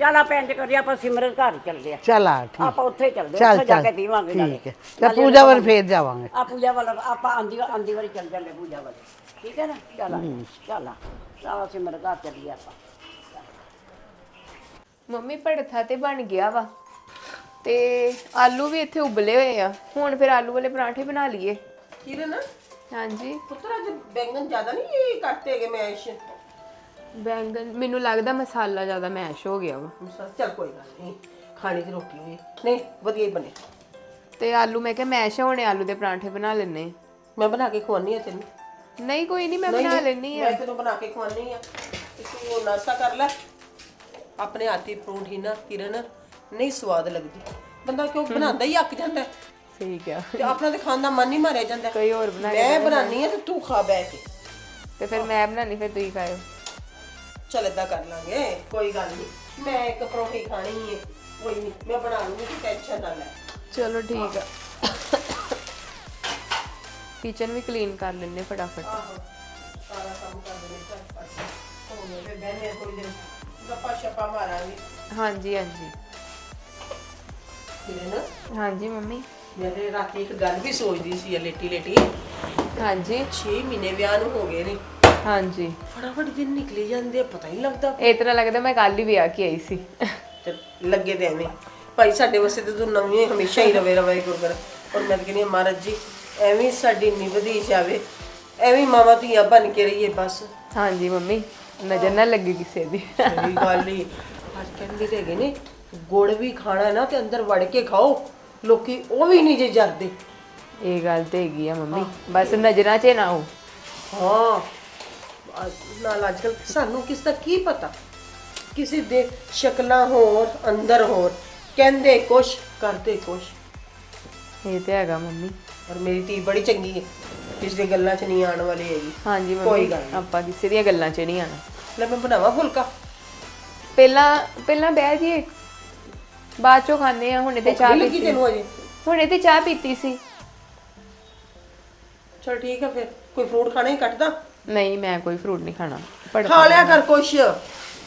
ਚੱਲ ਆਪਾਂ ਇੰਜ ਕਰੀਏ ਆਪਾਂ ਸਿਮਰਤ ਘਰ ਚੱਲਦੇ ਆ ਚੱਲ ਆ ਠੀਕ। ਆਪਾਂ ਉੱਥੇ ਹੀ ਚੱਲਦੇ ਆ, ਚੱਲ ਉੱਥੇ ਜਾ ਚੱਲ ਕੇ ਪੀਵਾਂਗੇ ਨਾਲੇ। ਠੀਕ ਹੈ। ਤੇ ਨਾਲੇ ਪੂਜਾ ਵੱਲ ਫੇਰ ਜਾਵਾਂਗੇ। ਆ ਪੂਜਾ ਵਾਲਾ ਆਪਾਂ ਆਂਦੀ ਆਂਦੀ ਵਾਰੀ ਚੱਲ ਜਾਂਦੇ ਪੂਜਾ ਵਾਲੇ। ਠੀਕ ਹੈ ਨਾ? ਚੱਲ ਆ, ਚੱਲ ਆ। ਚੱਲ ਘਰ ਚੱਲੀਏ ਆਪਾਂ। ਮੰਮੀ ਭੜਥਾ ਤੇ ਬਣ ਗਿਆ ਵਾ। ਤੇ ਆਲੂ ਵੀ ਇੱਥੇ ਉਬਲੇ ਹੋਏ ਆ। ਹੁਣ ਫਿਰ ਆਲੂ ਵਾਲੇ ਪਰਾਂਠੇ ਬਣਾ ਲਈਏ। ਕਿਰਨ ਹਾਂਜੀ। ਪੁੱਤਰ ਅੱਜ ਬੈਂਗਨ ਜ਼ਿਆਦਾ ਨਹੀਂ ਕੱਟੇ ਹੈਗੇ ਮੈਸ਼? ਬੈਂਗਨ ਮੈਨੂੰ ਲੱਗਦਾ ਮਸਾਲਾ ਜ਼ਿਆਦਾ ਮੈਸ਼ ਹੋ ਗਿਆ ਵਾ। ਚੱਲ ਕੋਈ ਗੱਲ ਨਹੀਂ। ਖਾਣੀ ਦੀ ਰੋਟੀ ਨਹੀਂ ਵਧੀਆ ਹੀ ਬਣੇ। ਤੇ ਆਲੂ ਮੈਂ ਕਿਹਾ ਮੈਸ਼ ਹੋਣੇ ਆਲੂ ਦੇ ਪਰਾਂਠੇ ਬਣਾ ਲੈਣੇ ਮੈਂ ਬਣਾ ਕੇ ਖਵਾਨੀ ਆ ਤੈਨੂੰ। ਨਹੀਂ ਕੋਈ ਨਹੀਂ ਮੈਂ ਬਣਾ ਲੈਣੀ ਆ ਮੈਂ ਤੈਨੂੰ ਬਣਾ ਕੇ ਖਵਾਨੀ ਆ ਤੇ ਤੂੰ ਨਾਸ਼ਤਾ ਕਰ ਲੈ। ਆਪਣੇ ਆਤੀ ਪਰੌਂਠੀ ਨਾ ਕਿਰਨ ਨਹੀਂ ਸਵਾਦ ਲੱਗਦੀ। ਬੰਦਾ ਕਿਉਂ ਬਣਾਉਂਦਾ ਹੀ ਅੱਕ ਜਾਂਦਾ। ਹੈ। ਠੀਕ ਆ ਤੇ ਆਪਣਾ ਤੇ ਖਾਣ ਦਾ ਮਨ ਹੀ ਮਾਰਿਆ ਜਾਂਦਾ। ਹੈ। ਕੋਈ ਹੋਰ ਬਣਾ ਕੇ ਮੈਂ ਬਣਾਨੀ ਆ ਤੇ ਤੂੰ ਖਾ ਬੈ ਕੇ। ਤੇ ਫਿਰ ਮੈਂ ਬਣਾਣੀ ਫਿਰ ਤੁਸੀਂ ਖਾਇਓ। ਚੱਲ ਏਦਾਂ ਕਰ ਲਾਂਗੇ ਕੋਈ ਗੱਲ ਨਹੀਂ ਮੈਂ ਇੱਕ ਪਰੌਂਠੀ ਖਾਣੀ ਹੈ ਕੋਈ ਨਹੀਂ ਮੈਂ ਬਣਾ ਲੂੰਗੀ ਤੂੰ ਟੈਨਸ਼ਨ ਨਾ ਲੈ। ਚਲੋ ਠੀਕ ਆ। ਕਿਚਨ ਵੀ ਕਲੀਨ ਕਰ ਲੈਣੇ ਫਟਾਫਟ। ਸਾਰਾ ਕੰਮ ਕਰ ਦੇਣੇ ਝਟਪਟ। ਹੋ ਗਿਆ ਫਿਰ ਬਹਿਨੇ ਥੋੜੀ ਦੇਰ ਗੱਪਾ ਛੱਪਾ ਮਾਰਾਂਗੇ। ਹਾਂਜੀ ਹਾਂਜੀ। ਕਿਰਨ ਹਾਂਜੀ ਮੰਮੀ। ਮੈਂ ਤੇ ਰਾਤੀ ਇੱਕ ਗੱਲ ਵੀ ਸੋਚਦੀ ਸੀ ਲੇਟੀ ਲੇਟੀ। ਹਾਂਜੀ। 6 ਮਹੀਨੇ ਵਿਆਹ ਨੂੰ ਹੋ ਗਏ ਨੇ। ਹਾਂਜੀ। ਫਟਾਫਟ ਦਿਨ ਨਿਕਲੀ ਜਾਂਦੇ ਆ, ਪਤਾ ਹੀ ਨਹੀਂ ਲੱਗਦਾ। ਇਹ ਤਰ੍ਹਾਂ ਲੱਗਦਾ ਮੈਂ ਕੱਲ ਹੀ ਵਿਆਹ ਕੇ ਆਈ ਸੀ। ਤੇ ਲੱਗੇ ਤੇ ਐਵੇਂ। ਭਾਈ ਸਾਡੇ ਵਾਸਤੇ ਤੇ ਤੂੰ ਨਵੀਂ ਹਮੇਸ਼ਾ ਹੀ ਰਵੇ ਰਵੇ ਗੁਰਗਰ। ਔਰ ਮੈਂ ਤਾਂ ਕਹਿੰਦੀ ਹਾਂ, ਮਹਾਰਾਜ ਜੀ ਐਵੇਂ ਹੀ ਸਾਡੀ ਨਿਭਦੀ ਜਾਵੇ। ਐਵੇਂ ਮਾਵਾਂ ਧੀਆਂ ਬਣ ਕੇ ਰਹੀਏ ਬਸ। ਹਾਂਜੀ ਮੰਮੀ। ਨਜ਼ਰ ਨਾ ਲੱਗੇ ਕਿਸੇ ਦੀ। ਸਹੀ ਗੱਲ ਹੀ ਅੱਜ ਕਹਿੰਦੇ ਤੇ ਹੈਗੇ ਨੇ ਗੁੜ ਵੀ ਖਾਣਾ ਨਾ ਤੇ ਅੰਦਰ ਵੜ ਕੇ ਖਾਓ ਲੋਕੀ ਉਹ ਵੀ ਨਹੀਂ ਜੇ ਜਰਦੇ ਇਹ ਗੱਲ ਤੇ ਹੈਗੀ ਆ ਮੰਮੀ ਬਸ ਨਜ਼ਰਾਂ 'ਚ ਨਾ ਹੋ ਹਾਂ। ਅੱਜ- ਨਾਲ ਅੱਜ ਕੱਲ ਸਾਨੂੰ ਕਿਸ ਦਾ ਕੀ ਪਤਾ? ਕਿਸੇ ਦੇ ਸ਼ਕਲਾਂ ਹੋਰ ਅੰਦਰ ਹੋਰ ਕਹਿੰਦੇ ਕੁਛ ਕਰਦੇ ਕੁਛ। ਇਹ ਤੇ ਹੈਗਾ ਮੰਮੀ। ਪਰ ਮੇਰੀ ਧੀ ਬੜੀ ਚੰਗੀ ਹੈ ਕਿਸੇ ਦੀ ਗੱਲਾਂ 'ਚ ਨਹੀਂ ਆਉਣ ਵਾਲੀ ਹੈਗੀ। ਹਾਂਜੀ ਕੋਈ ਮੰਮੀ ਗੱਲ ਨਹੀਂ। ਆਪਾਂ ਕਿਸੇ ਦੀਆਂ ਗੱਲਾਂ 'ਚ ਨਹੀਂ ਆਣਾ ਲੈ ਮੈਂ ਬਣਾਵਾਂ ਫੁਲਕਾ? ਪਹਿਲਾਂ ਪਹਿਲਾਂ ਬਹਿ ਜੀਏ ਬਾਅਦ ਚੋਂ ਖਾਣੇ ਆ ਹੁਣੇ ਤੇ ਚਾਹ ਲੱਗੀ ਪੀਤੀ। ਤੈਨੂੰ ਅਜੇ ਹੁਣੇ ਤੇ ਚਾਹ ਪੀਤੀ ਸੀ। ਚਲ ਠੀਕ ਹੈ ਫਿਰ। ਕੋਈ ਫਰੂਟ ਖਾਣਾ ਹੀ ਕੱਟਦਾ ਨਹੀਂ ਮੈਂ ਕੋਈ ਫਰੂਟ ਨਹੀਂ ਖਾਣਾ। ਪੜ ਖਾ ਲਿਆ ਕਰ ਕੁਛ।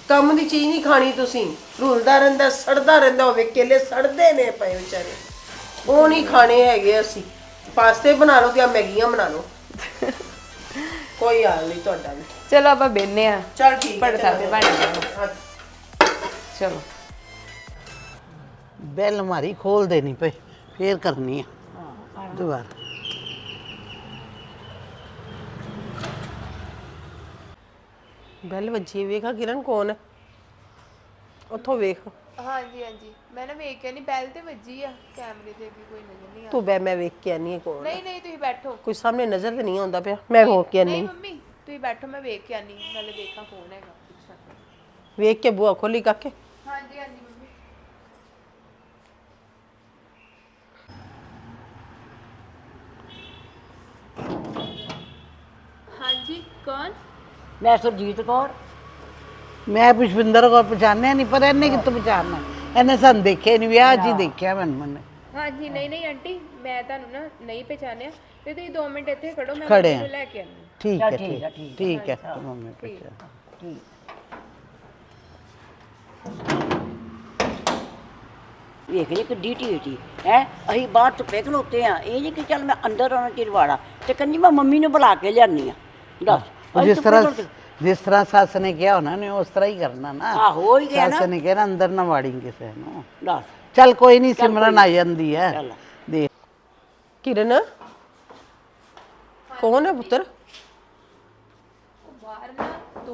ਕੰਮ ਦੀ ਚੀਜ਼ ਨਹੀਂ ਖਾਣੀ ਤੁਸੀਂ। ਰੁਲਦਾ ਰਹਿੰਦਾ ਸੜਦਾ ਰਹਿੰਦਾ ਹੋਵੇ ਕੇਲੇ ਸੜਦੇ ਨੇ ਪਏ ਵਿਚਾਰੇ। ਉਹ ਨਹੀਂ ਖਾਣੇ ਹੈਗੇ ਅਸੀਂ। ਪਾਸਤੇ ਬਣਾ ਲਓ ਜਾਂ ਮੈਗੀਆਂ ਬਣਾ ਲਓ। ਕੋਈ ਹਾਲ ਨਹੀਂ ਤੁਹਾਡਾ ਵੀ। ਚਲੋ ਆਪਾਂ ਬੈਨੇ ਆ। ਚਲ ਠੀਕ ਹੈ ਪੜਤਾ ਤੇ ਚਲੋ। ਬਣ ਹਾਂ। ਚਲੋ। ਬੈਲ ਮਾਰੀ ਖੋਲ ਦੇਣੀ ਪਈ ਫੇਰ ਕਰਨੀ ਆ। ਦੁਬਾਰਾ। ਬੈਲ ਵੱਜੀ ਵੇਖਾ ਕਿਰਨ ਕੌਣ ਹੈ ਉੱਥੋਂ ਵੇਖ। ਹਾਂਜੀ ਹਾਂਜੀ। ਮੈਂ ਨਾ ਵੇਖਿਆ ਨਹੀਂ ਬੈਲ ਤੇ ਵੱਜੀ ਆ। ਕੈਮਰੇ ਤੇ ਵੀ ਕੋਈ ਨਜ਼ਰ ਨਹੀਂ ਆ ਤੂੰ ਬੈ ਮੈਂ ਵੇਖ ਕੇ ਆਨੀ ਹੈ ਕੌਣ ਨਹੀਂ ਨਹੀਂ ਤੁਸੀਂ ਬੈਠੋ। ਕੋਈ ਸਾਹਮਣੇ ਨਜ਼ਰ ਤੇ ਨਹੀਂ ਆਉਂਦਾ ਪਿਆ। ਮੈਂ ਹੋ ਕੇ ਆਨੀ ਨਹੀਂ ਮੰਮੀ। ਤੁਸੀਂ ਬੈਠੋ ਮੈਂ ਵੇਖ ਕੇ ਆਨੀ ਨਾਲੇ ਵੇਖਾਂ ਕੌਣ ਹੈਗਾ। ਪਿੱਛੇ ਵੇਖ ਕੇ ਬੂਆ ਖੋਲੀ ਕਾਕੇ। ਹਾਂਜੀ ਹਾਂਜੀ ਮੰਮੀ। ਹਾਂਜੀ ਕੌਣ? ਮੈਂ ਸੁਰਜੀਤ ਕੌਰ। ਮੈਂ ਪੁਸ਼ਪਿੰਦਰ ਕੋ ਪਛਾਣਿਆ ਨਹੀਂ ਪਰ ਇਹਨੇ ਕਿੱਥੋਂ ਪਛਾਣਨਾ? ਇਹਨੇ ਸਾਨੂੰ ਦੇਖਿਆ ਨਹੀਂ ਵਿਆਹ 'ਚ ਹੀ ਦੇਖਿਆ ਮੈਨੂੰ ਮਨੇ ਹਾਂਜੀ ਨਹੀਂ ਨਹੀਂ ਆਂਟੀ ਮੈਂ ਤੁਹਾਨੂੰ ਨਾ ਨਹੀਂ ਪਛਾਣਿਆ। ਤੇ ਤੁਸੀਂ 2 ਮਿੰਟ ਇੱਥੇ ਖੜੋ ਮੈਂ ਖੜੇ। ਲੈ ਕੇ ਆਉਂਦੀ ਠੀਕ ਚੱਲ ਹੈ ਠੀਕ ਠੀਕ ਹੈ, ਠੀਕ ਠੀਕ ਹੈ ਮੰਮੀ ਪਛਾਣ ਵੇਖ ਲਈ ਕਿੱਡੀ ਢੀਟੀ ਹੈ? ਅਸੀਂ ਬਾਹਰ ਧੁੱਪੇ ਖਲੋਤੇ ਆ। ਇਹ ਨਹੀਂ ਕਿ ਚੱਲ ਮੈਂ ਅੰਦਰ ਆਉਣਾ ਚਿਰਵਾੜਾ ਤੇ ਕੰਨੀ ਮੈਂ ਮੰਮੀ ਨੂੰ ਬੁਲਾ ਕੇ ਲਿਆਨੀ ਆ। ਦੱਸ ਉਹ ਅਸੀਂ ਜਿਸ ਧੁੱਪੇ ਤਰ੍ਹਾਂ ਖਲੋਤੇ। ਜਿਸ ਤਰ੍ਹਾਂ ਸੱਸ ਨੇ ਕਿਹਾ ਉਹਨਾਂ ਨੇ ਉਸ ਤਰ੍ਹਾਂ ਹੀ ਕਰਨਾ ਨਾ। ਆਹੋ ਹੀ ਗਿਆ ਸੱਸ ਨਾ। ਨੇ ਕਿਹਾ ਅੰਦਰ ਨਾ ਵਾੜੀ ਕਿਸੇ ਨੂੰ। ਦੱਸ। ਚੱਲ ਕੋਈ ਨਹੀਂ ਸਿਮਰਨ ਆ ਜਾਂਦੀ ਹੈ। ਚੱਲ। ਦੇਖ। ਕਿਰਨ? ਕੌਣ ਹੈ ਪੁੱਤਰ? ਨਾ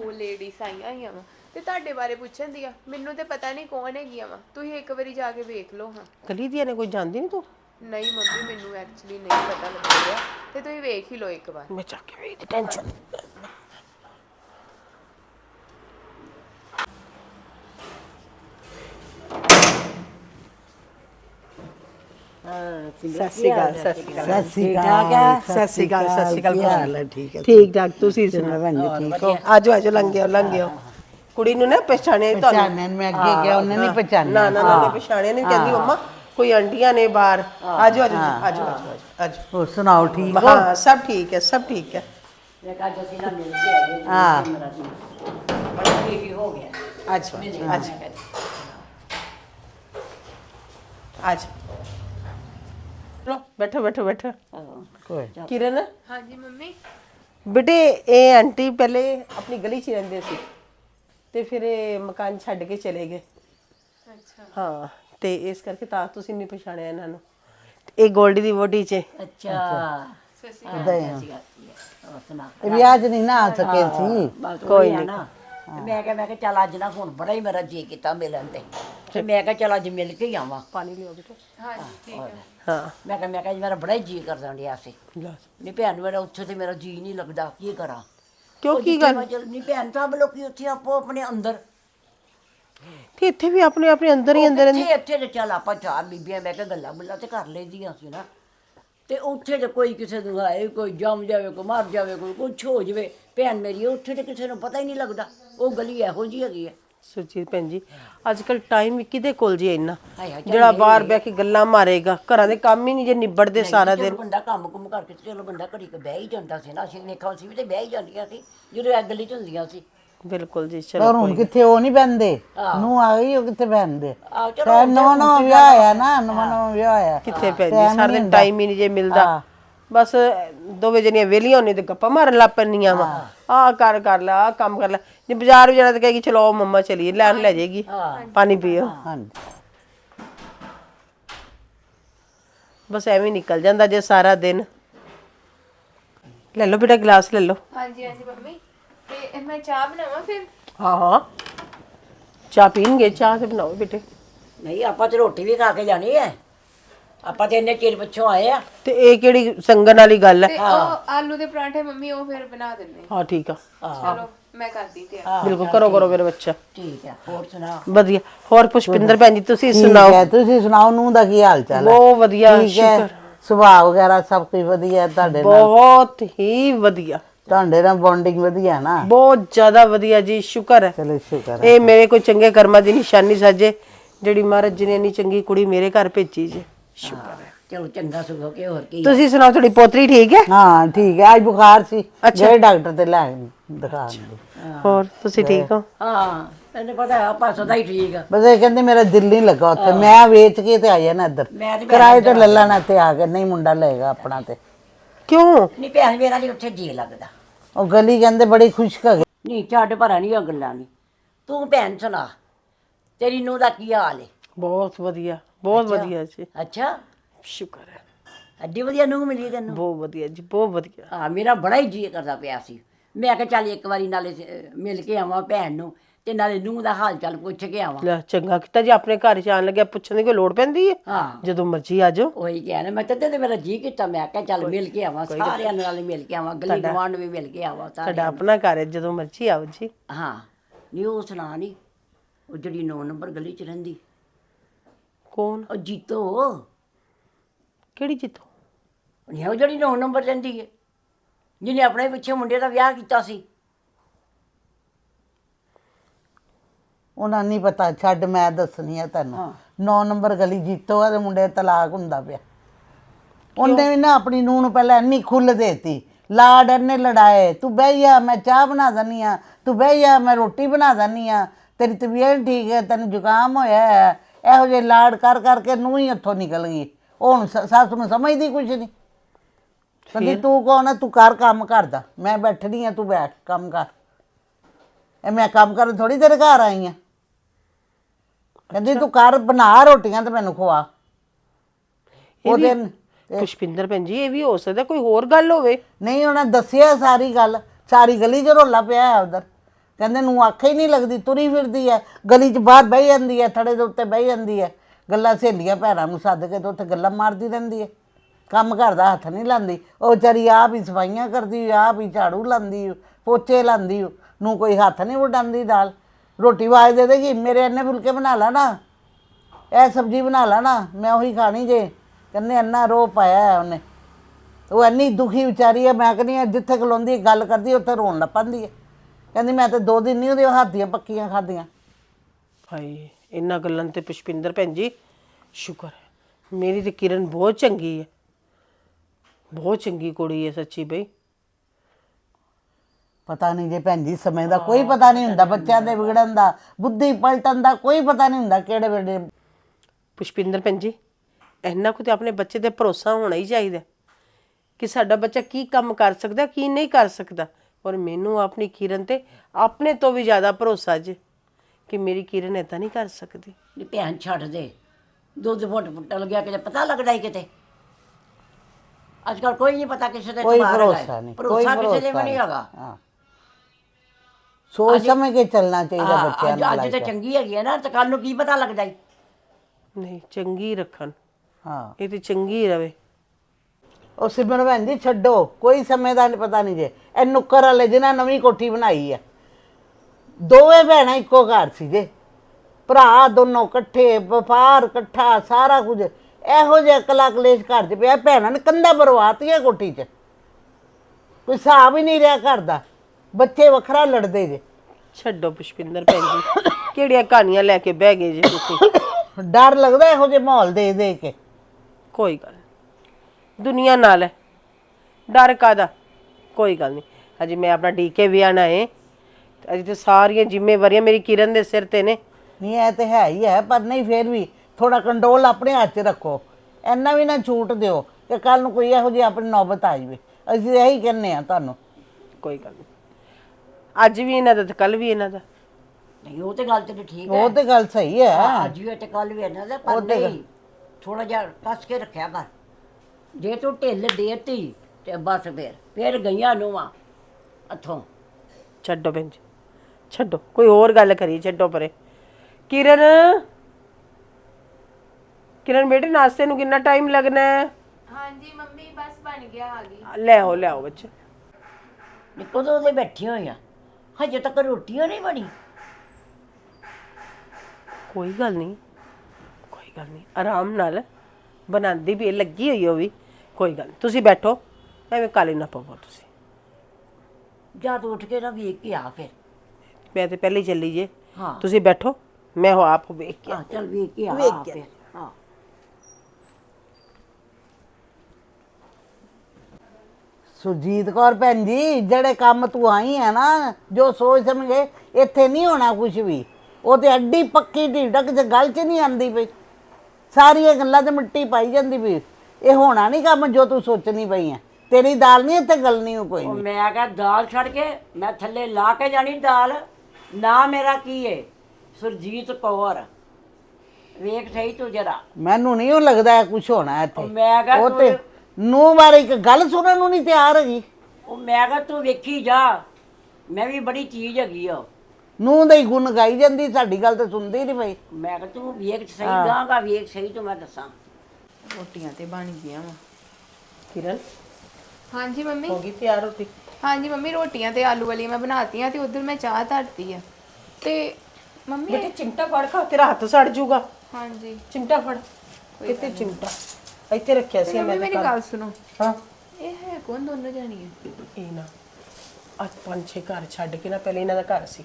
ਦੋ ਲੇਡੀਜ਼ ਆਈਆਂ ਹੋਈਆਂ ਵਾ। ਤੇ ਤੁਹਾਡੇ ਬਾਰੇ ਪੁੱਛਣ ਦੀਆਂ ਮੈਨੂੰ ਤੇ ਪਤਾ ਨਹੀਂ ਕੌਣ ਹੈਗੀਆਂ ਵਾ। ਤੁਸੀਂ ਇੱਕ ਵਾਰੀ ਜਾ ਕੇ ਵੇਖ ਲਓ ਹਾਂ। ਗਲੀ ਦੀਆਂ ਨੇ ਕੋਈ ਜਾਂਦੀ ਨਹੀਂ ਤੂੰ? ਨਹੀਂ ਮੰਮੀ ਮੈਨੂੰ ਐਕਚੁਅਲੀ ਨਹੀਂ ਪਤਾ ਲੱਗ ਰਿਹਾ ਤੇ ਤੁਸੀਂ ਵੇਖ ਹੀ ਲਓ ਇੱਕ ਵਾਰ। ਮੈਂ ਚੱਕ ਕੇ ਵੇਖ ਟੈਨਸ਼ਨ ਸਤਿ ਸ਼੍ਰੀ ਅਕਾਲ, ਸਤਿ ਸ਼੍ਰੀ ਅਕਾਲ। ਸਤਿ ਸ਼੍ਰੀ ਠੀਕ ਠਾਕ ਹੈ? ਅਕਾਲ ਸਤਿ ਸ਼੍ਰੀ ਅਕਾਲ, ਸਤਿ ਸ਼੍ਰੀ ਅਕਾਲ। ਹੈ ਠੀਕ ਹੈ ਠੀਕ ਠਾਕ। ਤੁਸੀਂ ਸੁਣਾਓ? ਸਿਮਰਨ ਜੀ ਠੀਕ ਹੋ? ਆਜੋ ਆਜੋ ਲੰਘਿਓ ਲੰਘਿਓ। ਕੁੜੀ ਨੂੰ ਨਾ ਪਛਾਣਿਆ ਨੀ ਤੁਹਾਨੂੰ। ਪਛਾਣਨ ਮੈਂ ਅੱਗੇ ਗਿਆ ਉਹਨੇ ਨਹੀਂ ਪਛਾਣਿਆ। ਨਾ ਨਾ ਨਾ ਪਛਾਣਿਆ ਨਹੀਂ ਕਹਿੰਦੀ ਮੰਮਾ ਕੋਈ ਆਂਟੀਆਂ ਨੇ ਬਾਹਰ। ਆਜੋ ਆਜੋ ਆਜੋ ਆਜੋ ਆਜੋ ਹੋਰ ਸੁਣਾਓ ਠੀਕ ਹੋ? ਹਾਂ ਸਭ ਠੀਕ ਹੈ ਸਭ ਠੀਕ ਹੈ। ਮੈਂ ਕਹਾਂ ਜਸੀ ਨਾਲ ਮਿਲ ਕੇ ਆਏ ਹਾਂ। ਬੜਾ ਠੀਕ ਹੋ ਗਿਆ। ਆਜੋ ਆਜੋ ਆਜੋ। ਲੋ ਬੈਠੋ ਬੈਠੋ ਬੈਠੋ। ਕੋਈ। ਕਿਰਨ? ਹਾਂਜੀ ਮੰਮੀ। ਬੇਟੇ ਇਹ ਆਂਟੀ ਪਹਿਲੇ ਆਪਣੀ ਗਲੀ 'ਚ ਹੀ ਰਹਿੰਦੇ ਸੀ। ਤੇ ਫਿਰ ਇਹ ਮਕਾਨ ਛੱਡ ਕੇ ਚਲੇ ਗਏ। ਅੱਛਾ। ਹਾਂ ਤੇ ਇਸ ਕਰਕੇ ਤਾਂ ਤੁਸੀਂ ਨਹੀਂ ਪਛਾਣਿਆ ਇਹਨਾਂ ਨੂੰ। ਇਹ ਗੋਲਡੀ ਦੀ ਵੋਟੀ 'ਚ। ਅੱਛਾ। ਸੁਣਾ। ਵਿਆਹ 'ਚ ਨਹੀਂ ਨਾ ਆ ਸਕੇ ਸੀ। ਕੋਈ ਨਹੀਂ। ਨਾ। ਤੇ ਮੈਂ ਕਿਹਾ ਮੈਂ ਕਿਹਾ ਚੱਲ ਅੱਜ ਨਾ ਹੁਣ ਬੜਾ ਹੀ ਮੇਰਾ ਜੀ ਕੀਤਾ ਮਿਲਣ ਤੇ। ਤੇ ਮੈਂ ਕਿਹਾ ਚੱਲ ਅੱਜ ਮਿਲ ਕੇ ਹੀ ਆਵਾਂ। ਪਾਣੀ ਲਿਓ ਬੇਟੇ। ਹਾਂਜੀ ਠੀਕ ਹੈ ਹਾਂ। ਮੈਂ ਕਿਹਾ ਮੈਂ ਕਿਹਾ ਜੀ ਮੇਰਾ ਬੜਾ ਹੀ ਜੀ ਕਰਦਾ ਡਿਆ ਸੀ। ਨਹੀਂ ਭੈਣ ਮੇਰਾ ਉੱਥੇ ਤੇ ਮੇਰਾ ਜੀ ਨਹੀਂ ਲੱਗਦਾ ਕੀ ਕਰਾਂ? ਕਿਉਂ ਕੀ ਗੱਲ? ਨਹੀਂ ਭੈਣ ਸਭ ਲੋਕੀ ਉੱਥੇ ਆਪੋ ਆਪਣੇ ਅੰਦਰ। ਤੇ ਇੱਥੇ ਵੀ ਆਪਣੇ ਆਪਣੇ ਅੰਦਰ ਹੀ ਅੰਦਰ ਇੱਥੇ ਇੱਥੇ ਤੇ ਚੱਲ ਆਪਾਂ ਚਾਰ ਬੀਬੀਆਂ ਬਹਿ ਕੇ ਗੱਲਾਂ ਗੁੱਲਾਂ ਤੇ ਕਰ ਲੈਂਦੀਆਂ ਸੀ ਨਾ। ਤੇ ਉੱਥੇ ਤੇ ਕੋਈ ਕਿਸੇ ਨੂੰ ਆਏ ਕੋਈ ਜੰਮ ਜਾਵੇ ਕੋਈ ਮਰ ਜਾਵੇ ਕੋਈ ਕੁਛ ਹੋ ਜਾਵੇ। ਭੈਣ ਮੇਰੀ ਉੱਥੇ ਤੇ ਕਿਸੇ ਨੂੰ ਪਤਾ ਹੀ ਨਹੀਂ ਲੱਗਦਾ। ਉਹ ਗਲੀ ਇਹੋ ਜਿਹੀ ਹੈਗੀ ਹੈ। ਸੁਰਜੀਤ ਭੈਣ ਜੀ ਅੱਜ ਕੱਲ ਟਾਈਮ ਕਿਹਦੇ ਕੋਲ ਜੀ ਇੰਨਾ? ਹਾਏ ਹਾਏ, ਚੱਲ ਜਿਹੜਾ ਬਾਹਰ ਬਹਿ ਕੇ ਗੱਲਾਂ ਮਾਰੇਗਾ ਘਰਾਂ ਦੇ ਕੰਮ ਹੀ ਨਹੀਂ ਜੇ ਨਿਬੜਦੇ ਸਾਰਾ ਚਲੋ ਦਿਨ। ਬੰਦਾ ਕੰਮ ਕੁਮ ਕਰਕੇ ਤੇ ਚਲੋ ਬੰਦਾ ਘੜੀ ਕ ਬਹਿ ਹੀ ਜਾਂਦਾ ਸੀ ਨਾ ਅਸੀਂ ਵੇਖਾਂ ਸੀ ਵੀ ਤੇ ਬਹਿ ਹੀ ਜਾਂਦੀਆਂ ਸੀ ਜਦੋਂ ਇਹ ਗਲੀ ਚ ਹੁੰਦੀਆਂ ਸੀ। ਬਿਲਕੁਲ ਜੀ ਚਲੋ ਪਰ ਹੁਣ ਕਿੱਥੇ ਉਹ ਨਹੀਂ ਬਹਿੰਦੇ? ਨੂੰ ਆ ਗਈ ਉਹ ਕਿੱਥੇ ਬਹਿੰਦੇ? ਆਹ ਚਲੋ ਤੇ ਨਵਾਂ ਨਵਾਂ ਵਿਆਹ ਹੋਇਆ ਨਾ ਨਵਾਂ ਨਵਾਂ ਵਿਆਹ ਹੋਇਆ ਕਿੱਥੇ ਭੈਣ ਜੀ ਸਾਰਾ ਦਿਨ ਟਾਈਮ ਹੀ ਨਹੀਂ ਜੇ ਮਿਲਦਾ। ਬਸ ਦੋਵੇਂ ਜਣੀਆਂ ਵਿਹਲੀਆਂ ਹੋਣੀ ਤੇ ਗੱਪਾਂ ਮਾਰਨ ਲੱਗ ਪੈਣੀਆਂ ਵਾ। ਆਹ ਕਰ ਕਰ ਲੈ ਆਹ ਕੰਮ ਕਰ ਲੈ। ਜੇ ਬਾਜ਼ਾਰ ਵੀ ਜਾਣਾ ਤੇ ਕਹੇਗੀ ਚਲੋ ਆਓ ਮੰਮਾ ਚਲੀਏ ਲੈਣ ਲੈ ਜਾਏਗੀ। ਪਾਣੀ ਪੀਓ। ਹਾਂਜੀ। ਬਸ ਐਵੇਂ ਹੀ ਨਿਕਲ ਜਾਂਦਾ ਜੇ ਸਾਰਾ ਦਿਨ। ਲੈ ਲਓ ਬੇਟਾ ਗਲਾਸ ਲੈ ਲਓ। ਹਾਂਜੀ ਹਾਂਜੀ ਮੰਮੀ। ਤੇ ਮੈਂ ਚਾਹ ਬਣਾਵਾਂ ਫਿਰ? ਹਾਂ ਹਾਂ ਚਾਹ ਪੀਣਗੇ? ਚਾਹ ਤੇ ਬਣਾਓ ਬੇਟੇ। ਨਹੀਂ ਆਪਾਂ ਤੇ ਰੋਟੀ ਵੀ ਖਾ ਕੇ ਜਾਣੀ ਹੈ। ਆਪਾਂ ਤੇ ਇੰਨੇ ਚਿਰ ਪਿੱਛੋਂ ਆਏ ਆ। ਤੇ ਇਹ ਕਿਹੜੀ ਸੰਗਨ ਵਾਲੀ ਗੱਲ ਹੈ? ਤੇ ਉਹ ਆਲੂ ਦੇ ਪਰਾਂਠੇ ਮੰਮੀ ਉਹ ਫਿਰ ਬਣਾ ਦਿੰਦੇ ਹਾਂ ਠੀਕ ਆ। ਚਲੋ ਮੈਂ ਕਰਦੀ ਤੇ ਆ ਬਿਲਕੁਲ ਕਰੋ ਕਰੋ ਮੇਰੇ ਬੱਚਾ। ਠੀਕ ਹੈ ਹੋਰ ਸੁਣਾ ਵਧੀਆ। ਹੋਰ ਪੁਸ਼ਪਿੰਦਰ ਭੈਣ ਜੀ ਤੁਸੀਂ ਠੀਕ ਸੁਣਾਓ? ਹੈ ਤੁਸੀਂ ਸੁਣਾਓ ਨੂੰ ਦਾ ਕੀ ਹਾਲ ਚਾਲ ਹੈ? ਬਹੁਤ ਵਧੀਆ ਠੀਕ ਹੈ ਸ਼ੁਕਰ। ਸੁਭਾਅ ਵਗੈਰਾ ਸਭ ਕੁਝ ਵਧੀਆ ਹੈ ਤੁਹਾਡੇ ਨਾਲ? ਬਹੁਤ ਹੀ ਵਧੀਆ। ਤੁਹਾਡੇ ਨਾਲ ਬੌਂਡਿੰਗ ਵਧੀਆ ਹੈ ਨਾ? ਬਹੁਤ ਜ਼ਿਆਦਾ ਵਧੀਆ ਜੀ ਸ਼ੁਕਰ ਹੈ। ਚਲੋ ਸ਼ੁਕਰ ਹੈ। ਇਹ ਮੇਰੇ ਕੋਈ ਚੰਗੇ ਕਰਮਾਂ ਦੀ ਨਿਸ਼ਾਨੀ ਸਾਜੇ ਜਿਹੜੀ ਮਹਾਰਾਜ ਜੀ ਨੇ ਇੰਨੀ ਚੰਗੀ ਕੁੜੀ ਮੇਰੇ ਘਰ ਭੇਜੀ ਜੀ। ਸ਼ੁਕਰ ਹੈ। ਚਲੋ ਚੰਗਾ ਸੁਖੋ ਕੇ ਹੋਰ ਕੀ? ਤੁਸੀਂ ਸੁਣਾਓ ਤੁਹਾਡੀ ਪੋਤਰੀ ਠੀਕ ਹੈ? ਹਾਂ ਠੀਕ ਹੈ ਅੱਜ ਬੁਖਾਰ ਸੀ। ਗਏ ਡਾਕਟਰ ਤੇ ਲੈ ਦਿਖਾਉਣ ਲਈ ਹੋਰ ਤੁਸੀਂ ਠੀਕ ਹੋ? ਹਾਂ ਤੈਨੂੰ ਪਤਾ ਹੈ ਆਪਾਂ ਸਦਾ ਹੀ ਠੀਕ ਆ। ਬਸ ਇਹ ਕਹਿੰਦੇ ਮੇਰਾ ਦਿਲ ਨਹੀਂ ਲੱਗਾ ਉੱਥੇ। ਮੈਂ ਵੇਚ ਕੇ ਤੇ ਆ ਜਾਣਾ ਇੱਧਰ। ਮੈਂ ਤੇ ਕਿਰਾਏ ਤੇ ਲੈ ਲੈਣਾ ਤੇ ਆ ਕੇ ਨਹੀਂ ਮੁੰਡਾ ਲਏਗਾ ਆਪਣਾ ਤੇ। ਕਿਉਂ? ਨਹੀਂ ਭੈਣ ਮੇਰਾ ਨਹੀਂ ਉੱਥੇ ਜੀ ਲੱਗਦਾ। ਉਹ ਗਲੀ ਕਹਿੰਦੇ ਬੜੀ ਖੁਸ਼ਕ ਹੈਗੀ। ਨਹੀਂ ਛੱਡ ਭਰਾ ਨਹੀਂ ਉਹ ਗੱਲਾਂ ਨਹੀਂ ਤੂੰ ਭੈਣ ਸੁਣਾ ਤੇਰੀ ਨੂੰ ਦਾ ਕੀ ਹਾਲ ਹੈ ਬਹੁਤ ਵਧੀਆ ਬਹੁਤ ਵਧੀਆ ਜੀ। ਅੱਛਾ? ਸ਼ੁਕਰ ਹੈ। ਅੱਡੀ ਵਧੀਆ ਨੂੰ ਮਿਲੀ ਤੈਨੂੰ? ਬਹੁਤ ਵਧੀਆ ਜੀ ਬਹੁਤ ਵਧੀਆ। ਹਾਂ ਮੇਰਾ ਬੜਾ ਹੀ ਜੀ ਕਰਦਾ ਪਿਆ ਸੀ। ਮੈਂ ਕਿਹਾ ਚੱਲ ਇੱਕ ਵਾਰੀ ਨਾਲੇ ਮਿਲ ਕੇ ਆਵਾਂ ਭੈਣ ਨੂੰ। ਤੇ ਨਾਲੇ ਨੂੰ ਦਾ ਹਾਲ ਚਾਲ ਪੁੱਛ ਕੇ ਆਵਾਂ। ਲੈ ਚੰਗਾ ਕੀਤਾ ਜੀ ਆਪਣੇ ਘਰ ਚ ਆਣ ਲੱਗਿਆ ਪੁੱਛਣ ਦੀ ਕੋਈ ਲੋੜ ਪੈਂਦੀ ਹੈ ਹਾਂ। ਜਦੋਂ ਮਰਜ਼ੀ ਆ ਜਾਓ। ਉਹੀ ਕਹਿਣਾ ਮੈਂ ਤਦੇ ਤੇ ਮੇਰਾ ਜੀ ਕੀਤਾ ਮੈਂ ਕਿਹਾ ਚੱਲ ਮਿਲ ਕੇ ਆਵਾਂ ਸਾਰਿਆਂ ਨਾਲ ਮਿਲ ਕੇ ਆਵਾਂ ਗਲੀ ਗਵਾਂਢ ਵੀ ਮਿਲ ਕੇ ਆਵਾਂ ਸਾਰੇ ਤੁਹਾਡਾ ਆਪਣਾ ਘਰ ਹੈ ਜਦੋਂ ਮਰਜ਼ੀ ਆਓ ਜੀ। ਹਾਂ ਨਹੀਂ ਉਹ ਸੁਣਾ ਨਹੀਂ ਉਹ ਜਿਹੜੀ 9 ਨੰਬਰ ਗਲੀ ਚ ਰਹਿੰਦੀ। ਕੌਣ? ਉਹ ਜੀਤੋ। ਕਿਹੜੀ ਜਿੱਤੋਂ? ਨਹੀਂ ਉਹ ਜਿਹੜੀ 9 ਨੰਬਰ ਰਹਿੰਦੀ ਹੈ ਜਿਹਨੇ ਆਪਣੇ ਪਿੱਛੇ ਮੁੰਡੇ ਦਾ ਵਿਆਹ ਕੀਤਾ ਸੀ। ਉਹਨਾਂ ਨਹੀਂ ਪਤਾ ਛੱਡ ਮੈਂ ਦੱਸਣੀ ਆ ਤੈਨੂੰ। 9 ਨੰਬਰ ਗਲੀ ਜੀਤੋ ਆ ਤੇ ਮੁੰਡੇ ਦਾ ਤਲਾਕ ਹੁੰਦਾ ਪਿਆ। ਉਹਨੇ ਵੀ ਨਾ ਆਪਣੀ ਨੂੰਹ ਨੂੰ ਪਹਿਲਾਂ ਇੰਨੀ ਖੁੱਲ ਦੇਤੀ ਲਾਡ ਇਹਨੇ ਲੜਾਏ ਤੂੰ ਬਹਿ ਜਾ ਮੈਂ ਚਾਹ ਬਣਾ ਦਨੀ ਆ ਤੂੰ ਬਹਿ ਜਾ ਮੈਂ ਰੋਟੀ ਬਣਾ ਦਨੀ ਆ ਤੇਰੀ ਤਬੀਅਤ ਠੀਕ ਹੈ ਤੈਨੂੰ ਜ਼ੁਕਾਮ ਹੋਇਆ ਹੈ ਇਹੋ ਜਿਹੇ ਲਾਡ ਕਰ ਕਰਕੇ ਨੂੰ ਹੀ ਉੱਥੋਂ ਨਿਕਲ ਗਈ। ਉਹ ਹੁਣ ਸੱਸ ਨੂੰ ਸਮਝਦੀ ਕੁਝ ਨਹੀਂ ਕਹਿੰਦੀ ਤੂੰ ਕੌਣ ਹੈ ਤੂੰ ਕਰ ਕੰਮ ਕਰਦਾ ਮੈਂ ਬੈਠਣੀ ਆ ਤੂੰ ਬੈਠ ਕੰਮ ਕਰ। ਇਹ ਮੈਂ ਕੰਮ ਕਰਨ ਥੋੜੀ ਤੇਰੇ ਘਰ ਆਈ ਆ। ਕਹਿੰਦੀ ਤੂੰ ਕਰ ਬਣਾ ਰੋਟੀਆਂ ਤੇ ਮੈਨੂੰ ਖਵਾ। ਉਹ ਦਿਨ ਪੁਸ਼ਪਿੰਦਰ ਭੈਣ ਜੀ ਇਹ ਵੀ ਹੋ ਸਕਦਾ ਕੋਈ ਹੋਰ ਗੱਲ ਹੋਵੇ। ਨਹੀਂ ਉਹਨਾਂ ਦੱਸਿਆ ਸਾਰੀ ਗੱਲ। ਸਾਰੀ ਗਲੀ 'ਚ ਰੋਲਾ ਪਿਆ ਹੈ ਉਧਰ। ਕਹਿੰਦੇ ਨੂੰ ਅੱਖ ਹੀ ਨਹੀਂ ਲੱਗਦੀ ਤੁਰੀ ਫਿਰਦੀ ਹੈ ਗਲੀ 'ਚ ਬਾਹਰ ਬਹਿ ਜਾਂਦੀ ਹੈ ਥੜੇ ਦੇ ਉੱਤੇ ਬਹਿ ਜਾਂਦੀ ਹੈ ਗੱਲਾਂ ਸਹੇਲੀਆਂ ਭੈਣਾਂ ਨੂੰ ਸੱਦ ਕੇ ਤੇ ਉੱਥੇ ਗੱਲਾਂ ਮਾਰਦੀ ਰਹਿੰਦੀ ਹੈ ਕੰਮ ਘਰ ਦਾ ਹੱਥ ਨਹੀਂ ਲਾਂਦੀ। ਉਹ ਵਿਚਾਰੀ ਆਪ ਹੀ ਸਫਾਈਆਂ ਕਰਦੀ ਆਪ ਹੀ ਝਾੜੂ ਲਾਂਦੀ ਪੋਚੇ ਲਾਂਦੀ। ਨੂੰ ਕੋਈ ਹੱਥ ਨਹੀਂ ਵਡਾਉਂਦੀ ਨਾਲ ਰੋਟੀ ਵਾਜ ਦੇ ਦੇਗੀ ਮੇਰੇ ਇੰਨੇ ਫੁਲਕੇ ਬਣਾ ਲਾ ਨਾ, ਇਹ ਸਬਜ਼ੀ ਬਣਾ ਲਾ ਨਾ, ਮੈਂ ਉਹੀ ਖਾਣੀ ਜੇ। ਕਹਿੰਦੇ ਇੰਨਾ ਰੋ ਪਾਇਆ ਹੈ ਉਹਨੇ। ਉਹ ਇੰਨੀ ਦੁਖੀ ਵਿਚਾਰੀ ਹੈ, ਮੈਂ ਕਹਿੰਦੀ ਹਾਂ ਜਿੱਥੇ ਖਲੋਂਦੀ, ਗੱਲ ਕਰਦੀ, ਉੱਥੇ ਰੋਣ ਲੱਗ ਪੈਂਦੀ ਹੈ। ਕਹਿੰਦੀ ਮੈਂ ਤਾਂ ਦੋ ਦਿਨ ਨਹੀਂ ਉਹਦੇ ਹੱਥ ਦੀਆਂ ਪੱਕੀਆਂ ਖਾਧੀਆਂ। ਭਾਈ ਇਹਨਾਂ ਗੱਲਾਂ ਤੇ ਪੁਸ਼ਪਿੰਦਰ ਭੈਣ ਜੀ, ਸ਼ੁਕਰ ਹੈ। ਮੇਰੀ ਤੇ ਕਿਰਨ ਬਹੁਤ ਚੰਗੀ ਹੈ। ਬਹੁਤ ਚੰਗੀ ਕੁੜੀ ਹੈ ਸੱਚੀ ਬਈ। ਪਤਾ ਨਹੀਂ ਜੇ ਭੈਣ ਜੀ ਸਮੇਂ ਦਾ ਕੋਈ ਪਤਾ ਨਹੀਂ ਹੁੰਦਾ ਬੱਚਿਆਂ ਦੇ ਵਿਗੜਨ ਦਾ ਬੁੱਧੀ ਪਲਟਣ ਦਾ ਕੋਈ ਪਤਾ ਨਹੀਂ ਹੁੰਦਾ ਕਿਹੜੇ ਵੇਲੇ। ਪੁਸ਼ਪਿੰਦਰ ਭੈਣ ਜੀ ਇੰਨਾ ਕੁ ਤੇ ਆਪਣੇ ਬੱਚੇ ਤੇ ਭਰੋਸਾ ਹੋਣਾ ਹੀ ਚਾਹੀਦਾ ਕਿ ਸਾਡਾ ਬੱਚਾ ਕੀ ਕੰਮ ਕਰ ਸਕਦਾ ਕੀ ਨਹੀਂ ਕਰ ਸਕਦਾ। ਔਰ ਮੈਨੂੰ ਆਪਣੀ ਕਿਰਨ ਤੇ ਆਪਣੇ ਤੋਂ ਵੀ ਜ਼ਿਆਦਾ ਭਰੋਸਾ ਜੇ ਕਿ ਮੇਰੀ ਕਿਰਨ ਏਦਾਂ ਨਹੀਂ ਕਰ ਸਕਦੀ। ਨਹੀਂ ਭੈਣ ਛੱਡ ਦੇ ਦੁੱਧ ਫੁੱਟ ਫੁੱਟਣ ਲੱਗਿਆ ਕਿਤੇ ਪਤਾ ਲੱਗਦਾ ਹੀ ਕਿਤੇ। ਅੱਜ ਕੱਲ ਕੋਈ ਨਹੀਂ ਪਤਾ ਕਿਸੇ ਦੇ ਕੋਈ ਇਤਬਾਰ ਹੈਗਾ ਹੈ। ਭਰੋਸਾ ਨਹੀਂ ਕੋਈ ਭਰੋਸਾ ਕਿਸੇ ਦੇ ਵੀ ਨਹੀਂ ਹੈਗਾ। ਹਾਂ। ਸੋਚ ਸਮਝ ਕੇ ਚੱਲਣਾ ਚਾਹੀਦਾ ਬੱਚਿਆਂ ਅੱਜ ਨਾਲ ਅੱਜ ਤੇ ਚੰਗੀ ਹੈਗੀ ਹੈ ਨਾ ਤੇ ਕੱਲ ਨੂੰ ਕੀ ਪਤਾ ਲੱਗਦਾ ਈ। ਨਹੀਂ ਚੰਗੀ ਰੱਖਣ। ਹਾਂ। ਇਹ ਤੇ ਚੰਗੀ ਰਵੇ। ਉਹ ਸਿਮਰ ਭੈਣ ਜੀ ਛੱਡੋ ਕੋਈ ਸਮੇਂ ਦਾ ਨਹੀਂ ਪਤਾ ਨਹੀਂ ਜੇ। ਇਹ ਨੁੱਕਰ ਵਾਲੇ ਜਿਹਨਾਂ ਨਵੀਂ ਕੋਠੀ ਬਣਾਈ ਹੈ ਦੋਵੇਂ ਭੈਣਾਂ ਇੱਕੋ ਘਰ ਸੀ ਜੇ ਭਰਾ ਦੋਨੋਂ ਇਕੱਠੇ ਵਪਾਰ ਇਕੱਠਾ ਸਾਰਾ ਕੁਝ। ਇਹੋ ਜਿਹਾ ਕਲਾ ਕਲੇਸ਼ ਘਰ 'ਚ ਪਿਆ। ਭੈਣਾਂ ਨੇ ਕੰਧਾਂ ਬਰਵਾਤੀਆਂ ਕੋਠੀ 'ਚ। ਕੋਈ ਹਿਸਾਬ ਹੀ ਨਹੀਂ ਰਿਹਾ ਘਰ ਦਾ। ਬੱਚੇ ਵੱਖਰਾ ਲੜਦੇ ਜੇ। ਛੱਡੋ ਪੁਸ਼ਪਿੰਦਰ ਭੈਣ ਜੀ ਕਿਹੜੀਆਂ ਕਹਾਣੀਆਂ ਲੈ ਕੇ ਬਹਿ ਗਏ ਜੀ ਤੁਸੀਂ? ਡਰ ਲੱਗਦਾ ਇਹੋ ਜਿਹੇ ਮਾਹੌਲ ਦੇ ਦੇ ਕੇ। ਕੋਈ ਗੱਲ ਨੀ। ਦੁਨੀਆ ਨਾਲ ਹੈ। ਡਰ ਕਾਦਾ ਕੋਈ ਗੱਲ ਨਹੀਂ ਅਜੇ ਮੈਂ ਆਪਣਾ ਡੀਕੇ ਵਿਆਹਣਾ ਹੈ ਅਜੇ ਤੇ ਸਾਰੀਆਂ ਜ਼ਿੰਮੇਵਾਰੀਆਂ ਮੇਰੀ ਕਿਰਨ ਦੇ ਸਿਰ ਤੇ ਨੇ। ਨਹੀਂ ਇਹ ਤੇ ਹੈ ਹੀ ਹੈ ਪਰ ਨਹੀਂ ਫੇਰ ਵੀ ਥੋੜਾ ਕੰਟਰੋਲ ਆਪਣੇ ਹੱਥ 'ਚ ਰੱਖੋ। ਇੰਨਾ ਵੀ ਨਾ ਛੂਟ ਦਿਓ ਕਿ ਕੱਲ ਨੂੰ ਕੋਈ ਇਹੋ ਜਿਹੀ ਆਪਣੀ ਨੌਬਤ ਆ ਜਾਵੇ। ਅਸੀਂ ਇਹੀ ਕਹਿੰਨੇ ਆ ਤੁਹਾਨੂੰ। ਕੋਈ ਗੱਲ ਨਹੀਂ ਅੱਜ ਵੀ ਇਹਨਾਂ ਦਾ ਤੇ ਕੱਲ ਵੀ ਇਹਨਾਂ ਦਾ। ਨਹੀਂ ਉਹ ਤੇ ਗੱਲ ਤੇ ਠੀਕ ਹੈ। ਉਹ ਤੇ ਗੱਲ ਸਹੀ ਹੈ। ਅੱਜ ਵੀ ਤੇ ਕੱਲ ਵੀ ਇਹਨਾਂ ਦਾ ਪਰ ਨਹੀਂ ਥੋੜਾ ਜਿਹਾ ਕੱਸ ਕੇ ਰੱਖਿਆ ਕਰ ਜੇ ਤੂੰ ਢਿੱਲ ਦੇਤੀ ਤੇ ਬਸ ਫੇਰ ਫੇਰ ਗਈਆਂ ਨੂੰਆਂ ਅਥੋਂ ਛੱਡੋ ਭੈਣ ਜੀ ਛੱਡੋ ਕੋਈ ਹੋਰ ਗੱਲ ਕਰੀ ਛੱਡੋ ਪਰੇ। ਕਿਰਨ ਕਿਰਨ ਬੇਟੇ ਨਾਸ਼ਤੇ ਨੂੰ ਕਿੰਨਾ ਟਾਈਮ ਲੱਗਣਾ ਹੈ? ਹਾਂਜੀ ਮੰਮੀ ਬਸ ਬਣ ਗਿਆ ਆ ਗਈ। ਲੈ ਆਓ ਲੈ ਆਓ ਬੱਚੇ। ਨੀ ਕਦੋਂ ਦੇ ਬੈਠੇ ਹੋਏ ਆ ਹਜੇ ਤੱਕ ਰੋਟੀਆਂ ਨਹੀਂ ਬਣੀ। ਕੋਈ ਗੱਲ ਨਹੀਂ ਕੋਈ ਗੱਲ ਨਹੀਂ ਆਰਾਮ ਨਾਲ ਬਣਾਉਂਦੀ ਵੀ ਲੱਗੀ ਹੋਈ ਉਹ ਵੀ ਕੋਈ ਗੱਲ ਨੀ। ਤੁਸੀਂ ਬੈਠੋ ਐਵੇਂ ਕਾਲੀ ਨਾ ਪਵੋ ਤੁਸੀਂ। ਜਦ ਉੱਠ ਕੇ ਨਾ ਵੇਖ ਕੇ ਆ ਫਿਰ। ਮੈਂ ਤੇ ਪਹਿਲੇ ਹੀ ਚੱਲੀ ਜੇ। ਹਾਂ। ਤੁਸੀਂ ਬੈਠੋ ਮੈਂ ਹੋ ਆਪ ਵੇਖ ਕੇ ਹਾਂ ਚੱਲ ਵੇਖ ਕੇ ਆ ਵੇਖ ਆ। ਕੇ ਫਿਰ ਹਾਂ ਸੁਰਜੀਤ ਕੌਰ ਭੈਣ ਜੀ ਜਿਹੜੇ ਕੰਮ ਤੂੰ ਆਈ ਹੈ ਨਾ ਜੋ ਸੋਚ ਸਮਝੇ ਇੱਥੇ ਨਹੀਂ ਹੋਣਾ ਕੁਝ ਵੀ ਉਹ ਤੇ ਅੱਡੀ ਪੱਕੀ ਢੀਡਕ ਚ ਗੱਲ ਚ ਨਹੀਂ ਆਂਦੀ ਪਈ। ਸਾਰੀਆਂ ਗੱਲਾਂ ਤੇ ਮਿੱਟੀ ਪਾਈ ਜਾਂਦੀ ਪਈ ਇਹ ਹੋਣਾ ਨਹੀਂ ਕੰਮ ਜੋ ਤੂੰ ਸੋਚਣੀ ਪਈ ਹੈ ਤੇਰੀ ਦਾਲ ਨਹੀਂ ਇੱਥੇ ਗਲਣੀ ਓ ਕੋਈ ਉਹ ਨਹੀਂ ਮੈਂ ਕਿਹਾ ਦਾਲ ਛੱਡ ਕੇ ਮੈਂ ਥੱਲੇ ਲਾ ਕੇ ਜਾਣੀ ਦਾਲ ਨਾ ਮੇਰਾ ਕੀ ਏ? ਸੁਰਜੀਤ ਕੌਰ ਵੇਖ ਸਹੀ ਤੂੰ ਜਰਾ। ਮੈਨੂੰ ਨਹੀਂ ਉਹ ਲੱਗਦਾ ਕੁਝ ਹੋਣਾ ਇੱਥੇ। ਮੈਂ ਕਿਹਾ ਉਹ ਤੇ ਨੂੰ ਬਾਰੇ ਇੱਕ ਗੱਲ ਸੁਣਨ ਨੂੰ ਨਹੀਂ ਤਿਆਰ ਹੈਗੀ। ਉਹ ਮੈਂ ਕਿਹਾ ਤੂੰ ਵੇਖੀ ਜਾ। ਮੈਂ ਵੀ ਬੜੀ ਚੀਜ਼ ਹੈਗੀ ਆ। ਨੂੰ ਦਾ ਹੀ ਗੁਣ ਗਾਈ ਜਾਂਦੀ ਸਾਡੀ ਗੱਲ ਤੇ ਸੁਣਦੀ ਨਹੀਂ ਪਈ। ਮੈਂ ਕਿਹਾ ਤੂੰ ਵੇਖ ਸਹੀ ਗਾਂਗਾ ਵੇਖ ਸਹੀ ਤੂੰ ਮੈਂ ਦੱਸਾਂ। ਰੋਟੀਆਂ ਤੇ ਬਣ ਗਈਆਂ ਵਾ। ਕਿਰਨ ਹਾਂਜੀ ਮੰਮੀ। ਹੋ ਗਈ ਤਿਆਰ ਰੋਟੀ? ਹਾਂਜੀ ਮੰਮੀ ਰੋਟੀਆਂ ਤੇ ਆਲੂ ਵਾਲੀਆਂ ਮੈਂ ਬਣਾਤੀਆਂ ਤੇ ਉਧਰ ਮੈਂ ਚਾਹ ਧਰਤੀ ਆ। ਤੇ ਮੰਮੀ ਬੇਟੇ ਚਿਮਟਾ ਫੜ ਖਾ ਤੇਰਾ ਹੱਥ ਸੜ ਜਾਊਗਾ ਹਾਂਜੀ। ਚਿਮਟਾ ਫੜ ਕਿੱਥੇ ਚਿਮਟਾ? ਇੱਥੇ ਰੱਖਿਆ ਸੀ ਮੰਮੀ ਮੈਂ ਮੇਰੀ ਗੱਲ ਸੁਣੋ। ਹਾਂ। ਇਹ ਹੈ ਕੌਣ? ਦੋਨੋਂ ਜਾਣੀਆਂ। ਇਹ ਨਾ ਅੱਜ ਪੰਜ ਛੇ ਘਰ ਛੱਡ ਕੇ ਨਾ ਪਹਿਲੇ ਇਹਨਾਂ ਦਾ ਘਰ ਸੀ।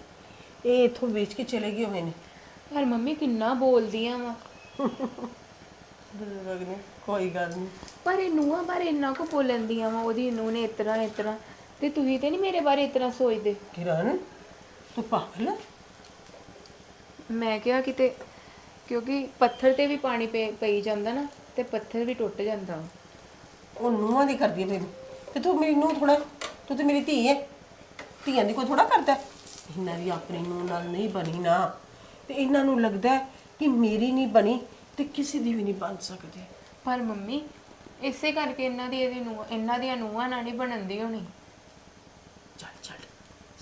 ਇਹ ਇਥੋਂ ਵੇਚ ਕੇ ਚਲੇ ਗਏ ਹੋਏ ਨੇ। ਪਰ ਮੰਮੀ ਕਿੰਨਾ ਬੋਲਦੀਆਂ ਵਾ। ਕੋਈ ਗੱਲ ਨਹੀਂ। ਪਰ ਇਹ ਨੂੰਹਾਂ ਬਾਰੇ ਇੰਨਾ ਕੁ ਬੋਲਣਦੀਆਂ ਵਾ ਉਹਦੀ ਨੂੰਹ ਨੇ ਇਤਨਾ ਇਤਨਾ ਤੇ ਤੁਸੀਂ ਤੇ ਨਹੀਂ ਮੇਰੇ ਬਾਰੇ ਇਤਨਾ ਸੋਚਦੇ? ਕਿਰਨ ਤੂੰ ਪਾਗਲ ਹੈ? ਮੈਂ ਕਿਹਾ ਕਿਤੇ ਕਿਉਂਕਿ ਪੱਥਰ ਤੇ ਵੀ ਪਾਣੀ ਪੈ- ਪਈ ਜਾਂਦਾ ਨਾ। ਤੇ ਪੱਥਰ ਵੀ ਟੁੱਟ ਜਾਂਦਾ। ਉਹ ਨੂੰਹਾਂ ਦੀ ਕਰਦੀ ਹੈ ਮੈਨੂੰ ਤੇ ਤੂੰ ਮੇਰੀ ਨੂੰਹ ਥੋੜਾ ਤੂੰ ਤੇ ਮੇਰੀ ਧੀ ਹੈ ਧੀਆਂ ਦੀ ਕੋਈ ਥੋੜਾ ਕਰਦਾ। ਹੈ। ਇਹਨਾਂ ਦੀ ਆਪਣੀ ਨੂੰਹ ਨਾਲ ਨਹੀਂ ਬਣੀ ਨਾ। ਤੇ ਇਹਨਾਂ ਨੂੰ ਲੱਗਦਾ ਹੈ ਕਿ ਮੇਰੀ ਨਹੀਂ ਬਣੀ ਤੇ ਕਿਸੇ ਦੀ ਵੀ ਨਹੀਂ ਬਣ ਸਕਦੀ। ਪਰ ਮੰਮੀ ਇਸੇ ਕਰਕੇ ਇਹਨਾਂ ਦੀ ਇਹਦੀ ਨੂੰਹ ਇਹਨਾਂ ਦੀਆਂ ਨੂੰਹਾਂ ਨਾਲ ਨਹੀਂ ਬਣਦੀ ਹੋਣੀ। ਚੱਲ ਚੱਲ।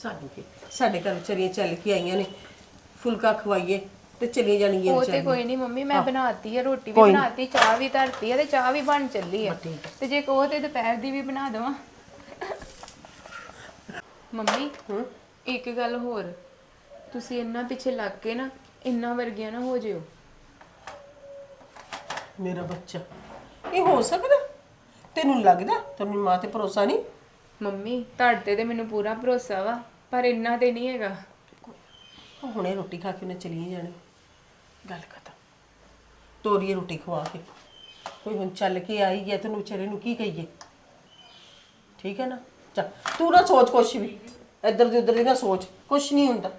ਸਾਨੂੰ ਕੀ ਸਾਡੇ ਘਰ ਵਿਚਾਰੀਆਂ ਚੱਲ ਕੇ ਆਈਆਂ ਨੇ। ਫੁਲਕਾ ਖਵਾਈਏ। ਤੇ ਚਲੀ ਜਾਣਗੀਆਂ ਉਹ ਤੇ ਵਿਚਾਰੀਆਂ। ਕੋਈ ਨਹੀਂ ਮੰਮੀ ਮੈਂ ਬਣਾਤੀ ਹੈ ਰੋਟੀ ਵੀ ਬਣਾਤੀ ਚਾਹ ਵੀ ਧਰਤੀ ਹੈ ਤੇ ਚਾਹ ਵੀ ਬਣ ਚੱਲੀ ਹੈ ਤੇ ਜੇ ਕਹੋ ਤੇ ਦੁਪਹਿਰ ਦੀ ਵੀ ਬਣਾ ਦੇਵਾਂ। ਮੰਮੀ ਇੱਕ ਗੱਲ ਹੋਰ। ਤੁਸੀਂ ਇੰਨਾ ਪਿੱਛੇ ਲੱਗ ਕੇ ਨਾ ਇੰਨਾ ਵਰਗੀਆਂ ਨਾ ਹੋ ਜਿਓ। ਮੇਰਾ ਬੱਚਾ ਇਹ ਹੋ ਸਕਦਾ? ਤੈਨੂੰ ਲੱਗਦਾ? ਤੈਨੂੰ ਮਾਂ ਤੇ ਭਰੋਸਾ ਨਹੀਂ ਮੰਮੀ ਤੁਹਾਡੇ ਤੇ ਮੈਨੂੰ ਪੂਰਾ ਭਰੋਸਾ ਵਾ ਪਰ ਇੰਨਾ ਤੇ ਨਹੀਂ ਹੈਗਾ। ਉਹ ਹੁਣੇ ਰੋਟੀ ਖਾ ਕੇ ਉਹਨੇ ਚਲੀ ਜਾਣਾ। ਗੱਲ ਖਤਮ। ਤੋਰੀਏ ਰੋਟੀ ਖਵਾ ਕੇ। ਕੋਈ ਹੁਣ ਚੱਲ ਕੇ ਆਈ ਗਿਆ ਤੈਨੂੰ ਵਿਚਾਰੇ ਨੂੰ ਕੀ ਕਹੀਏ? ਠੀਕ ਹੈ ਨਾ? ਚੱਲ ਤੂੰ ਨਾ ਸੋਚ ਕੁਛ ਵੀ। ਇੱਧਰ ਦੀ ਉੱਧਰ ਦੀ ਨਾ ਸੋਚ। ਕੁਛ ਨਹੀਂ ਹੁੰਦਾ।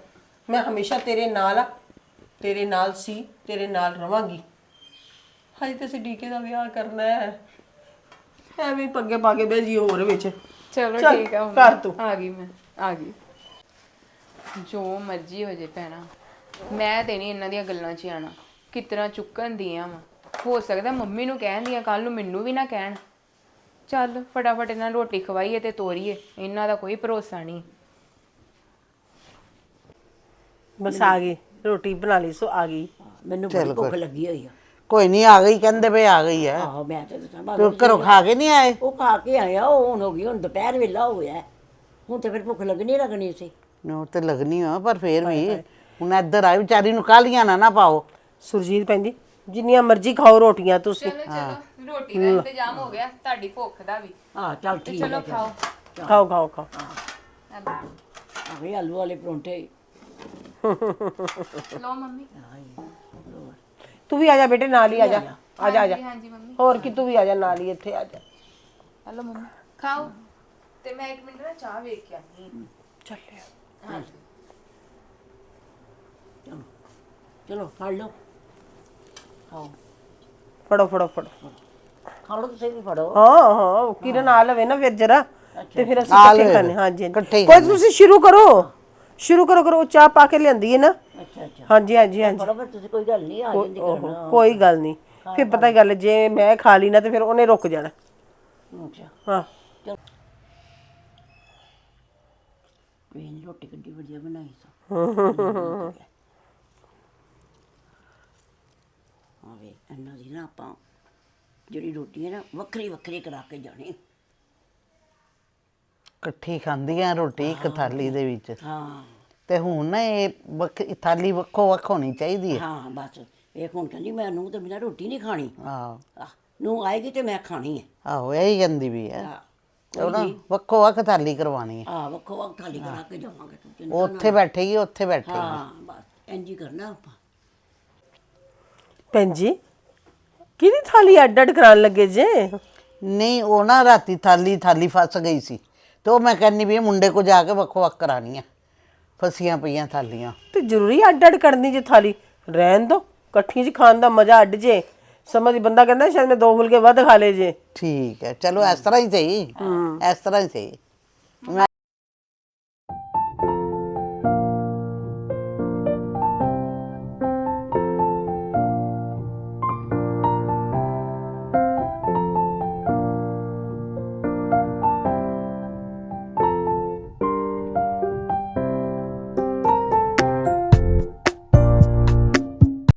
ਮੈਂ ਹਮੇਸ਼ਾ ਤੇਰੇ ਨਾਲ ਆ। ਤੇਰੇ ਨਾਲ ਸੀ ਤੇਰੇ ਨਾਲ ਰਵਾਂਗੀ। ਹਜੇ ਤੇ ਅਸੀਂ ਡੀਕੇ ਦਾ ਵਿਆਹ ਕਰਨਾ ਹੈ। ਐਵੇਂ ਪੱਗੇ ਪਾ ਕੇ ਭੇਜੀ ਹੋਰ ਵਿੱਚ। ਚਲੋ ਚੱਲ, ਠੀਕ ਆ ਮੰਮੀ। ਕਰ ਤੂੰ। ਆ ਗਈ ਮੈਂ। ਆ ਗਈ। ਜੋ ਮਰਜ਼ੀ ਹੋ ਜੇ ਪੈਣਾ ਮੈਂ ਤੇ ਨਹੀਂ ਇਹਨਾਂ ਦੀਆਂ ਗੱਲਾਂ 'ਚ ਆਣਾ। ਕਿਤਨਾ ਚੁੱਕਣ ਦੀਆਂ ਵਾ। ਹੋ ਸਕਦਾ ਮੰਮੀ ਨੂੰ ਕਹਿਣ ਦੀਆਂ ਕੱਲ ਨੂੰ ਮੈਨੂੰ ਵੀ ਨਾ ਕਹਿਣ। ਚੱਲ ਫਟਾਫਟ ਇਹਨਾਂ ਨੂੰ ਰੋਟੀ ਖਵਾਈਏ ਤੇ ਤੋਰੀਏ ਇਹਨਾਂ ਦਾ ਕੋਈ ਭਰੋਸਾ ਨਹੀਂ ਬਸ ਆ ਗਈ ਰੋਟੀ ਬਣਾ ਲਈ ਸੋ ਆ ਗਈ। ਮੈਨੂੰ ਬੜੀ ਭੁੱਖ ਲੱਗੀ ਹੋਈ ਆ। ਕੋਈ ਨਹੀਂ ਆ ਗਈ ਕਹਿੰਦੇ ਪਏ ਆ ਗਈ ਹੈ ਆਹੋ ਮੈਂ ਤੇ ਦੱਸਾਂ ਬਸ ਤੂੰ ਘਰੋਂ ਖਾ ਕੇ ਨਹੀਂ ਆਏ? ਉਹ ਖਾ ਕੇ ਆਇਆ ਉਹ ਹੁਣ ਹੋ ਗਈ ਹੁਣ ਦੁਪਹਿਰ ਵੇਲਾ ਹੋ ਗਿਆ ਹੁਣ ਤੇ ਫਿਰ ਭੁੱਖ ਲੱਗਣੀ ਲੱਗਣੀ ਸੀ। ਨੋ ਤੇ ਲੱਗਣੀ ਆ ਪਰ ਫੇਰ ਵੀ ਹੁਣ ਇੱਧਰ ਆਈ ਵਿਚਾਰੀ ਨੂੰ ਕਾਲੀਆਂ ਨਾ ਨਾ ਪਾਓ। ਸੁਰਜੀਤ ਜੀ ਜਿੰਨੀਆਂ ਮਰਜ਼ੀ ਖਾਓ ਰੋਟੀਆਂ ਤੁਸੀਂ। ਚਲੋ ਚਲੋ ਰੋਟੀ ਦਾ ਇੰਤਜ਼ਾਮ ਹੋ ਗਿਆ ਤੁਹਾਡੀ ਭੁੱਖ ਦਾ ਵੀ। ਹਾਂ ਚੱਲ ਠੀਕ ਚਲੋ ਹੈ ਖਾਓ। ਖਾਓ ਖਾਓ ਖਾਓ। ਆ ਗਏ ਆਲੂ ਵਾਲੇ ਪਰੌਂਠੇ। ਲਓ ਮੰਮੀ। ਤੂੰ ਵੀ ਆ ਜਾ ਬੇਟੇ ਨਾਲ ਹੀ ਆ ਜਾ। ਆ ਜਾ ਆ ਜਾ। ਹਾਂਜੀ ਮੰਮੀ। ਹੋਰ ਕੀ ਤੂੰ ਵੀ ਆ ਜਾ ਨਾਲ ਹੀ ਇੱਥੇ ਆ ਜਾ। ਹਲੋ ਮੰਮੀ ਖਾਓ। ਤੇ ਮੈਂ ਇੱਕ ਮਿੰਟ ਨਾ ਚਾਹ ਵੇਖ ਕੇ ਆਨੀ ਚੱਲਿਆ ਚਲੋ ਚਲੋ ਫੜ ਲਓ ਖਾਓ ਫੜੋ ਫੜੋ ਫੜੋ। ਖਾ ਲਓ ਤੁਸੀਂ ਵੀ ਫੜੋ ਹਾਂ ਹਾਂ ਕਿਰਨ ਆ ਲਵੇ ਨਾ ਫਿਰ ਜਰਾ। ਤੇ ਫਿਰ ਅਸੀਂ ਆ ਇਕੱਠੇ ਲਵੇ। ਖਾਣੇ। ਹਾਂਜੀ ਇਕੱਠੇ ਹੀ ਕੋਈ ਤੁਸੀਂ ਸ਼ੁਰੂ ਕਰੋ। ਸ਼ੁਰੂ ਕਰੋ ਕਰੋ। ਚਾਹ ਪਾ ਕੇ ਲਿਆਂਦੀ ਹੈ ਨਾ। ਅੱਛਾ ਅੱਛਾ। ਹਾਂਜੀ ਹਾਂਜੀ ਹਾਂਜੀ। ਤੁਸੀਂ ਕੋਈ ਗੱਲ ਨਹੀਂ ਆ ਜਾਂਦੀ ਓਹੋ, ਕਰਨਾ। ਕੋਈ ਗੱਲ ਨਹੀਂ। ਫਿਰ ਪਤਾ ਗੱਲ ਜੇ ਮੈਂ ਖਾ ਲਈ ਨਾ ਤੇ ਫਿਰ ਉਹਨੇ ਰੁਕ ਜਾਣਾ। ਅੱਛਾ। ਹਾਂ। ਵੇਨ ਰੋਟੀ ਕਿੱਡੀ ਵਧੀਆ ਬਣਾਈ ਸਾ। ਆ ਵੇ ਇਹਨਾਂ ਦੀ ਨਾ ਆਪਾਂ ਜਿਹੜੀ ਰੋਟੀ ਹੈ ਨਾ ਵੱਖਰੀ ਵੱਖਰੀ ਕਰਾ ਕੇ ਜਾਣੀ। ਇਕੱਠੀ ਖਾਂਦੀਆਂ ਰੋਟੀ ਇੱਕ ਥਾਲੀ ਦੇ ਵਿੱਚ। ਹਾਂ। ਤੇ ਹੁਣ ਨਾ ਇਹ ਵੱਖ ਥਾਲੀ ਵੱਖੋ ਵੱਖ ਹੋਣੀ ਚਾਹੀਦੀ ਹੈ। ਹਾਂ ਬਸ। ਇਹ ਹੁਣ ਕਹਿੰਦੀ ਮੈਂ ਨੂੰ ਤੇ ਬਿਨਾਂ ਰੋਟੀ ਨਹੀਂ ਖਾਣੀ। ਆਹੋ ਆਹ, ਨੂੰ ਆਏਗੀ ਤੇ ਮੈਂ ਖਾਣੀ ਹੈ। ਆਹੋ ਇਹੀ ਕਹਿੰਦੀ ਵੀ ਹੈ। ਹਾਂ। ਤੇ ਉਹ ਨਾ ਵੱਖੋ ਵੱਖ ਥਾਲੀ ਕਰਵਾਣੀ ਹੈ। ਆ ਵੱਖੋ ਵੱਖ ਥਾਲੀ ਕਰਾ ਕੇ ਜਾਵਾਂਗੇ ਤੂੰ ਚਿੰਤਾ ਉਹ ਉੱਥੇ ਬੈਠੇਗੀ ਉੱਥੇ ਬੈਠੇਗੀ ਹਾਂ ਬਸ ਇੰਜ ਹੀ ਕਰਨਾ ਆਪਾਂ। ਭੈਣ ਜੀ ਕਿਹਦੀ ਥਾਲੀ ਅੱਡ ਅੱਡ ਕਰਾਉਣ ਲੱਗੇ ਜੇ? ਨਹੀਂ ਉਹ ਨਾ ਰਾਤੀ ਥਾਲੀ ਥਾਲੀ ਫਸ ਗਈ ਸੀ। ਤੇ ਉਹ ਮੈਂ ਕਹਿੰਨੀ ਵੀ ਇਹ ਮੁੰਡੇ ਕੋ ਜਾ ਕੇ ਵੱਖੋ ਵੱਖ ਕਰਾਣੀ ਹੈ ਫਸੀਆਂ ਪਈਆਂ ਥਾਲੀਆਂ। ਤੇ ਜ਼ਰੂਰੀ ਅੱਡ ਅੱਡ ਕਰਨੀ ਜੇ ਥਾਲੀ। ਰਹਿਣ ਦੋ ਇਕੱਠੀ ਚ ਖਾਣ ਦਾ ਮਜ਼ਾ ਅੱਡ ਜੇ। ਸਮਝ ਬੰਦਾ ਕਹਿੰਦਾ ਸ਼ਾਇਦ ਮੈਂ ਦੋ ਫੁਲਕੇ ਵੱਧ ਖਾ ਲਏ ਜੇ। ਠੀਕ ਹੈ ਚਲੋ ਇਸ ਤਰ੍ਹਾਂ ਹੀ ਸਹੀ। ਇਸ ਤਰ੍ਹਾਂ ਹੀ ਸਹੀ।